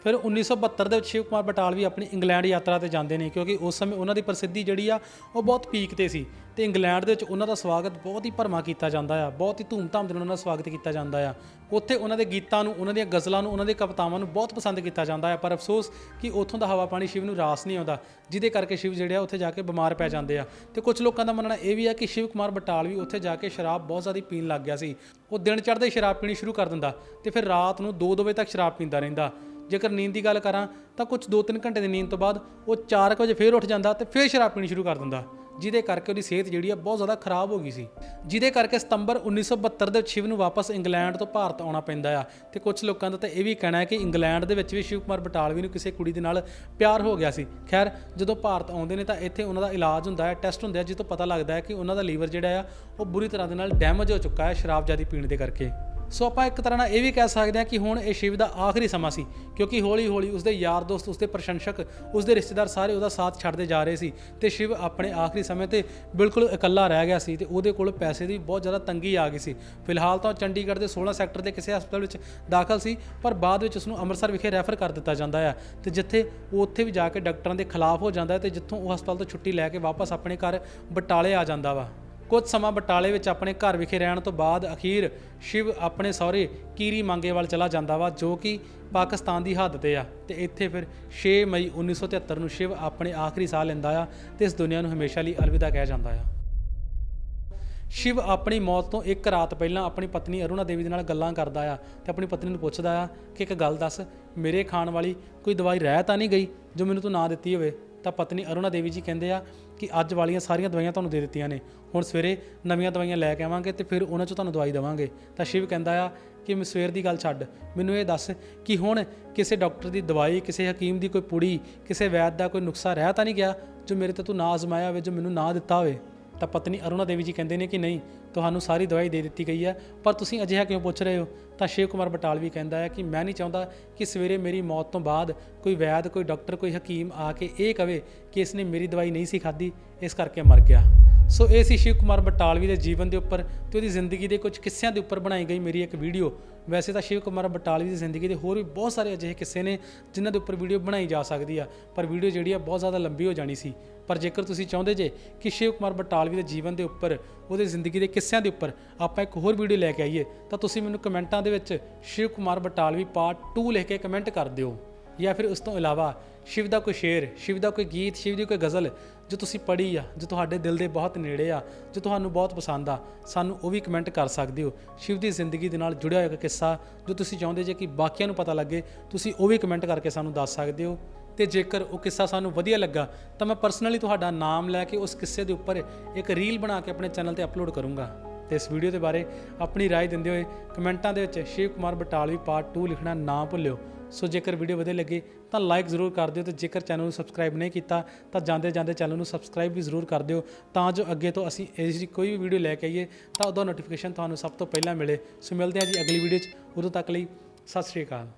ਫਿਰ 1972 ਦੇ ਵਿੱਚ ਸ਼ਿਵ ਕੁਮਾਰ ਬਟਾਲ ਵੀ ਆਪਣੀ ਇੰਗਲੈਂਡ ਯਾਤਰਾ ਤੇ ਜਾਂਦੇ ਨੇ, ਕਿਉਂਕਿ ਉਸ ਸਮੇਂ ਉਹਨਾਂ ਦੀ ਪ੍ਰਸਿੱਧੀ ਜਿਹੜੀ ਆ, ਉਹ ਬਹੁਤ ਪੀਕ ਤੇ ਸੀ ਤੇ ਇੰਗਲੈਂਡ ਦੇ ਵਿੱਚ ਉਹਨਾਂ ਦਾ ਸਵਾਗਤ ਬਹੁਤ ਹੀ ਭਰਮਾ ਕੀਤਾ ਜਾਂਦਾ ਆ, ਬਹੁਤ ਹੀ ਧੂਮਧਾਮ ਦੇ ਨਾਲ ਉਹਨਾਂ ਦਾ ਸਵਾਗਤ ਕੀਤਾ ਜਾਂਦਾ ਆ। ਉੱਥੇ ਉਹਨਾਂ ਦੇ ਗੀਤਾਂ ਨੂੰ, ਉਹਨਾਂ ਦੀਆਂ ਗਜ਼ਲਾਂ ਨੂੰ, ਉਹਨਾਂ ਦੇ ਕਵਿਤਾਵਾਂ ਨੂੰ ਬਹੁਤ ਪਸੰਦ ਕੀਤਾ ਜਾਂਦਾ ਆ, ਪਰ ਅਫਸੋਸ ਕਿ ਉੱਥੋਂ ਦਾ ਹਵਾ ਪਾਣੀ ਸ਼ਿਵ ਨੂੰ ਰਾਸ ਨਹੀਂ ਆਉਂਦਾ, ਜਿਹਦੇ ਕਰਕੇ ਸ਼ਿਵ ਜਿਹੜੇ ਆ, ਉੱਥੇ ਜਾ ਕੇ ਬਿਮਾਰ ਪੈ ਜਾਂਦੇ ਆ। ਤੇ ਕੁਝ ਲੋਕਾਂ ਦਾ ਮੰਨਣਾ ਇਹ ਵੀ ਆ ਕਿ ਸ਼ਿਵ ਕੁਮਾਰ ਬਟਾਲ ਵੀ ਉੱਥੇ ਜਾ ਕੇ ਸ਼ਰਾਬ ਬਹੁਤ ਜ਼ਿਆਦਾ ਪੀਣ ਲੱਗ ਗਿਆ ਸੀ। ਉਹ ਦਿਨ ਚੜ੍ਹਦੇ ਹੀ ਸ਼ਰਾਬ ਪੀਣੀ ਸ਼ੁਰੂ ਕਰ ਦਿੰਦਾ ਤੇ ਫਿਰ ਰਾਤ ਨੂੰ 2-2 ਵਜੇ ਤੱਕ ਸ਼ਰਾਬ ਪੀਂਦਾ ਰਹਿੰਦਾ। ਜੇਕਰ ਨੀਂਦ ਦੀ ਗੱਲ ਕਰਾਂ, ਤਾਂ ਕੁਝ 2-3 ਘੰਟੇ ਦੀ ਨੀਂਦ ਤੋਂ ਬਾਅਦ ਉਹ 4 ਵਜੇ ਫੇਰ ਉੱਠ ਜਾਂਦਾ ਤੇ ਫੇਰ ਸ਼ਰਾਬ ਪੀਣੀ ਸ਼ੁਰੂ ਕਰ ਦਿੰਦਾ। ਜਿਹਦੇ ਕਰਕੇ ਉਹਦੀ ਸਿਹਤ ਜਿਹੜੀ ਆ ਬਹੁਤ ਜ਼ਿਆਦਾ ਖਰਾਬ ਹੋ ਗਈ ਸੀ। ਜਿਹਦੇ ਕਰਕੇ ਸਤੰਬਰ 1972 ਦੇ ਸ਼ਿਵ ਨੂੰ ਵਾਪਸ ਇੰਗਲੈਂਡ ਤੋਂ ਭਾਰਤ ਆਉਣਾ ਪੈਂਦਾ ਆ। ਤੇ ਕੁਝ ਲੋਕਾਂ ਦਾ ਤਾਂ ਇਹ ਵੀ ਕਹਿਣਾ ਹੈ ਕਿ ਇੰਗਲੈਂਡ ਦੇ ਵਿੱਚ ਵੀ ਸ਼ਿਵ ਕੁਮਾਰ ਬਟਾਲਵੀ ਨੂੰ ਕਿਸੇ ਕੁੜੀ ਦੇ ਨਾਲ ਪਿਆਰ ਹੋ ਗਿਆ ਸੀ। ਖੈਰ, ਜਦੋਂ ਭਾਰਤ ਆਉਂਦੇ ਨੇ ਤਾਂ ਇੱਥੇ ਉਹਨਾਂ ਦਾ ਇਲਾਜ ਹੁੰਦਾ ਹੈ, ਟੈਸਟ ਹੁੰਦੇ ਆ ਜਿਸ ਤੋਂ ਪਤਾ ਲੱਗਦਾ ਹੈ ਕਿ ਉਹਨਾਂ ਦਾ ਲੀਵਰ ਜਿਹੜਾ ਆ, ਉਹ ਬੁਰੀ ਤਰ੍ਹਾਂ ਦੇ ਨਾਲ ਡੈਮੇਜ ਹੋ ਚੁੱਕਾ ਹੈ ਸ਼ਰਾਬ ਜ਼ਿਆਦਾ ਪੀਣ ਦੇ ਕਰਕੇ। ਸੋ ਆਪਾਂ ਇੱਕ ਤਰ੍ਹਾਂ ਨਾਲ ਇਹ ਵੀ ਕਹਿ ਸਕਦੇ ਹਾਂ ਕਿ ਹੁਣ ਇਹ ਸ਼ਿਵ ਦਾ ਆਖਰੀ ਸਮਾਂ ਸੀ, ਕਿਉਂਕਿ ਹੌਲੀ-ਹੌਲੀ ਉਸਦੇ ਯਾਰ ਦੋਸਤ, ਉਸਦੇ ਪ੍ਰਸ਼ੰਸਕ, ਉਸਦੇ ਰਿਸ਼ਤੇਦਾਰ ਸਾਰੇ ਉਹਦਾ ਸਾਥ ਛੱਡਦੇ ਜਾ ਰਹੇ ਸੀ ਤੇ ਸ਼ਿਵ ਆਪਣੇ ਆਖਰੀ ਸਮੇਂ ਤੇ ਬਿਲਕੁਲ ਇਕੱਲਾ ਰਹਿ ਗਿਆ ਸੀ ਤੇ ਉਹਦੇ ਕੋਲ ਪੈਸੇ ਦੀ ਬਹੁਤ ਜ਼ਿਆਦਾ ਤੰਗੀ ਆ ਗਈ ਸੀ। ਫਿਲਹਾਲ ਤਾਂ ਉਹ ਚੰਡੀਗੜ੍ਹ ਦੇ 16 ਸੈਕਟਰ ਦੇ ਕਿਸੇ ਹਸਪਤਾਲ ਵਿੱਚ ਦਾਖਲ ਸੀ, ਪਰ ਬਾਅਦ ਵਿੱਚ ਉਸ ਨੂੰ ਅੰਮ੍ਰਿਤਸਰ ਵਿਖੇ ਰੈਫਰ ਕਰ ਦਿੱਤਾ ਜਾਂਦਾ ਹੈ ਤੇ ਜਿੱਥੇ ਉਹ ਉੱਥੇ ਵੀ ਜਾ ਕੇ ਡਾਕਟਰਾਂ ਦੇ ਖਿਲਾਫ ਹੋ ਜਾਂਦਾ ਹੈ ਤੇ ਜਿੱਥੋਂ ਉਹ ਹਸਪਤਾਲ ਤੋਂ ਛੁੱਟੀ ਲੈ ਕੇ ਵਾਪਸ ਆਪਣੇ ਘਰ ਬਟਾਲੇ ਆ ਜਾਂਦਾ ਵਾ। ਕੁਝ ਸਮਾਂ ਬਟਾਲੇ ਵਿੱਚ ਆਪਣੇ ਘਰ ਵਿਖੇ ਰਹਿਣ ਤੋਂ ਬਾਅਦ ਅਖੀਰ ਸ਼ਿਵ ਆਪਣੇ ਸਹੁਰੇ ਕੀਰੀ ਮੰਗੇਵਾਲ ਚਲਾ ਜਾਂਦਾ ਵਾ, ਜੋ ਕਿ ਪਾਕਿਸਤਾਨ ਦੀ ਹੱਦ ਤੇ ਆ। ਤੇ ਇੱਥੇ ਫਿਰ 6 ਮਈ 1973 ਨੂੰ ਸ਼ਿਵ ਆਪਣੇ ਆਖਰੀ ਸਾਹ ਲੈਂਦਾ ਆ ਤੇ ਇਸ ਦੁਨੀਆ ਨੂੰ ਹਮੇਸ਼ਾ ਲਈ ਅਲਵਿਦਾ ਕਹਿ ਜਾਂਦਾ ਆ। ਸ਼ਿਵ ਆਪਣੀ ਮੌਤ ਤੋਂ ਇੱਕ ਰਾਤ ਪਹਿਲਾਂ ਆਪਣੀ ਪਤਨੀ ਅਰੁਣਾ ਦੇਵੀ ਦੇ ਨਾਲ ਗੱਲਾਂ ਕਰਦਾ ਆ ਤੇ ਆਪਣੀ ਪਤਨੀ ਨੂੰ ਪੁੱਛਦਾ ਆ ਕਿ ਇੱਕ ਗੱਲ ਦੱਸ, ਮੇਰੇ ਖਾਣ ਵਾਲੀ ਕੋਈ ਦਵਾਈ ਰਹਿ ਤਾਂ ਨਹੀਂ ਗਈ ਜੋ ਮੈਨੂੰ ਤੂੰ ਨਾ ਦਿੱਤੀ ਹੋਵੇ? ਤਾਂ ਪਤਨੀ ਅਰੁਣਾ ਦੇਵੀ ਜੀ ਕਹਿੰਦੇ ਆ ਕਿ ਅੱਜ ਵਾਲੀਆਂ ਸਾਰੀਆਂ ਦਵਾਈਆਂ ਤੁਹਾਨੂੰ ਦੇ ਦਿੱਤੀਆਂ ਨੇ। ਹੁਣ ਸਵੇਰੇ ਨਵੀਆਂ ਦਵਾਈਆਂ ਲੈ ਕੇ ਆਵਾਂਗੇ ਤੇ ਫਿਰ ਉਹਨਾਂ 'ਚੋਂ ਤੁਹਾਨੂੰ ਦਵਾਈ ਦੇਵਾਂਗੇ। ਤਾਂ ਸ਼ਿਵ ਕਹਿੰਦਾ ਆ ਕਿ ਮੈਂ ਸਵੇਰ ਦੀ ਗੱਲ ਛੱਡ। ਮੈਨੂੰ ਇਹ ਦੱਸ ਕਿ ਹੁਣ ਕਿਸੇ ਡਾਕਟਰ ਦੀ ਦਵਾਈ, ਕਿਸੇ ਹਕੀਮ ਦੀ ਕੋਈ ਪੁੜੀ, ਕਿਸੇ ਵੈਦ ਦਾ ਕੋਈ ਨੁਸਖਾ ਰਹਿ ਤਾਂ ਨਹੀਂ ਗਿਆ ਜੋ ਮੇਰੇ ਤੇ ਤੂੰ ਨਾ ਆਜ਼ਮਾਇਆ ਹੋਵੇ, ਜੋ ਮੈਨੂੰ ਨਾ ਦਿੱਤਾ ਹੋਵੇ। ਤਾਂ ਪਤਨੀ ਅਰੁਣਾ ਦੇਵੀ ਜੀ ਕਹਿੰਦੇ ਨੇ ਕਿ ਨਹੀਂ, ਤੁਹਾਨੂੰ ਸਾਰੀ ਦਵਾਈ ਦੇ ਦਿੱਤੀ ਗਈ ਹੈ, ਪਰ ਤੁਸੀਂ ਅਜਿਹਾ ਕਿਉਂ ਪੁੱਛ ਰਹੇ ਹੋ? ਤਾਂ ਸ਼ਿਵ ਕੁਮਾਰ ਬਟਾਲਵੀ ਕਹਿੰਦਾ ਹੈ ਕਿ ਮੈਂ ਨਹੀਂ ਚਾਹੁੰਦਾ ਕਿ ਸਵੇਰੇ ਮੇਰੀ ਮੌਤ ਤੋਂ ਬਾਅਦ ਕੋਈ ਵੈਦ, ਕੋਈ ਡਾਕਟਰ, ਕੋਈ ਹਕੀਮ ਆ ਕੇ ਇਹ ਕਵੇ ਕਿ ਇਸਨੇ ਮੇਰੀ ਦਵਾਈ ਨਹੀਂ ਸੀ ਖਾਧੀ, ਇਸ ਕਰਕੇ ਮਰ ਗਿਆ। ਸੋ ਇਹ ਸੀ ਸ਼ਿਵ ਕੁਮਾਰ ਬਟਾਲਵੀ ਦੇ ਜੀਵਨ ਦੇ ਉੱਪਰ ਤੇ ਉਹਦੀ ਜ਼ਿੰਦਗੀ ਦੇ ਕੁਝ ਕਿੱਸਿਆਂ ਦੇ ਉੱਪਰ ਬਣਾਈ ਗਈ ਮੇਰੀ ਇੱਕ ਵੀਡੀਓ। ਵੈਸੇ ਤਾਂ ਸ਼ਿਵ ਕੁਮਾਰ ਬਟਾਲਵੀ ਦੀ ਜ਼ਿੰਦਗੀ ਦੇ ਹੋਰ ਵੀ ਬਹੁਤ ਸਾਰੇ ਅਜਿਹੇ ਕਿੱਸੇ ਨੇ ਜਿਨ੍ਹਾਂ ਦੇ ਉੱਪਰ ਵੀਡੀਓ ਬਣਾਈ ਜਾ ਸਕਦੀ ਆ। ਪਰ ਵੀਡੀਓ ਜਿਹੜੀ ਆ ਬਹੁਤ ਜ਼ਿਆਦਾ ਲੰਬੀ ਹੋ ਜਾਣੀ ਸੀ। ਪਰ ਜੇਕਰ ਤੁਸੀਂ ਚਾਹੁੰਦੇ ਜੇ ਕਿ ਸ਼ਿਵ ਕੁਮਾਰ ਬਟਾਲਵੀ ਦੇ ਜੀਵਨ ਦੇ ਉੱਪਰ, ਉਹਦੇ ਜ਼ਿੰਦਗੀ ਦੇ ਕਿੱਸਿਆਂ ਦੇ ਉੱਪਰ ਆਪਾਂ ਇੱਕ ਹੋਰ ਵੀਡੀਓ ਲੈ ਕੇ ਆਈਏ, ਤਾਂ ਤੁਸੀਂ ਮੈਨੂੰ ਕਮੈਂਟਾਂ ਦੇ ਵਿੱਚ ਸ਼ਿਵ ਕੁਮਾਰ ਬਟਾਲਵੀ ਪਾਰਟ 2 ਲਿਖ ਕੇ ਕਮੈਂਟ ਕਰ ਦਿਓ। ਜਾਂ ਫਿਰ ਉਸ ਤੋਂ ਇਲਾਵਾ ਸ਼ਿਵ ਦਾ ਕੋਈ ਸ਼ੇਰ, ਸ਼ਿਵ ਦਾ ਕੋਈ ਗੀਤ, ਸ਼ਿਵ ਦੀ ਕੋਈ ਗਜ਼ਲ ਜੋ ਤੁਸੀਂ ਪੜ੍ਹੀ ਆ ਜੋ ਤੁਹਾਡੇ ਦਿਲ ਦੇ ਬਹੁਤ ਨੇੜੇ ਆ ਜੋ ਤੁਹਾਨੂੰ ਬਹੁਤ ਪਸੰਦ ਆ ਸਾਨੂੰ ਉਹ ਵੀ ਕਮੈਂਟ ਕਰ ਸਕਦੇ ਹੋ ਸ਼ਿਵ ਦੀ ਜ਼ਿੰਦਗੀ ਦੇ ਨਾਲ ਜੁੜਿਆ ਹੋਇਆ ਇੱਕ ਕਿੱਸਾ ਜੋ ਤੁਸੀਂ ਚਾਹੁੰਦੇ ਜੇ ਕਿ ਬਾਕੀਆਂ ਨੂੰ ਪਤਾ ਲੱਗੇ ਤੁਸੀਂ ਉਹ ਵੀ ਕਮੈਂਟ ਕਰਕੇ ਸਾਨੂੰ ਦੱਸ ਸਕਦੇ ਹੋ ਤੇ ਜੇਕਰ ਉਹ ਕਿੱਸਾ ਸਾਨੂੰ ਵਧੀਆ ਲੱਗਾ ਤਾਂ ਮੈਂ ਪਰਸਨਲੀ ਤੁਹਾਡਾ ਨਾਮ ਲੈ ਕੇ ਉਸ ਕਿੱਸੇ ਦੇ ਉੱਪਰ ਇੱਕ ਰੀਲ ਬਣਾ ਕੇ ਆਪਣੇ ਚੈਨਲ ਤੇ ਅਪਲੋਡ ਕਰੂੰਗਾ ਤੇ ਇਸ ਵੀਡੀਓ ਦੇ ਬਾਰੇ ਆਪਣੀ رائے ਦਿੰਦੇ ਹੋਏ ਕਮੈਂਟਾਂ ਦੇ ਵਿੱਚ ਸ਼ਿਵ ਕੁਮਾਰ ਬਟਾਲਵੀ ਪਾਰਟ 2 ਲਿਖਣਾ ਨਾ ਭੁੱਲਿਓ ਸੋ ਜੇਕਰ ਵੀਡੀਓ ਵਧੀਆ ਲੱਗੇ ਤਾਂ ਲਾਈਕ ਜ਼ਰੂਰ ਕਰ ਦਿਓ ਤੇ ਜੇਕਰ ਚੈਨਲ ਨੂੰ ਸਬਸਕ੍ਰਾਈਬ ਨਹੀਂ ਕੀਤਾ ਤਾਂ ਜਾਂਦੇ ਜਾਂਦੇ ਚੈਨਲ ਨੂੰ ਸਬਸਕ੍ਰਾਈਬ ਵੀ ਜ਼ਰੂਰ ਕਰ ਦਿਓ ਤਾਂ ਜੋ ਅੱਗੇ ਤੋਂ ਅਸੀਂ ਇਸ ਜਿਹੀ ਕੋਈ ਵੀ ਵੀਡੀਓ ਲੈ ਕੇ ਆਈਏ ਤਾਂ ਉਹਦਾ ਨੋਟੀਫਿਕੇਸ਼ਨ ਤੁਹਾਨੂੰ ਸਭ ਤੋਂ ਪਹਿਲਾਂ ਮਿਲੇ। ਸੋ ਮਿਲਦੇ ਹਾਂ ਜੀ ਅਗਲੀ ਵੀਡੀਓ 'ਚ। ਉਦੋਂ ਤੱਕ ਲਈ ਸਤਿ ਸ਼੍ਰੀ ਅਕਾਲ।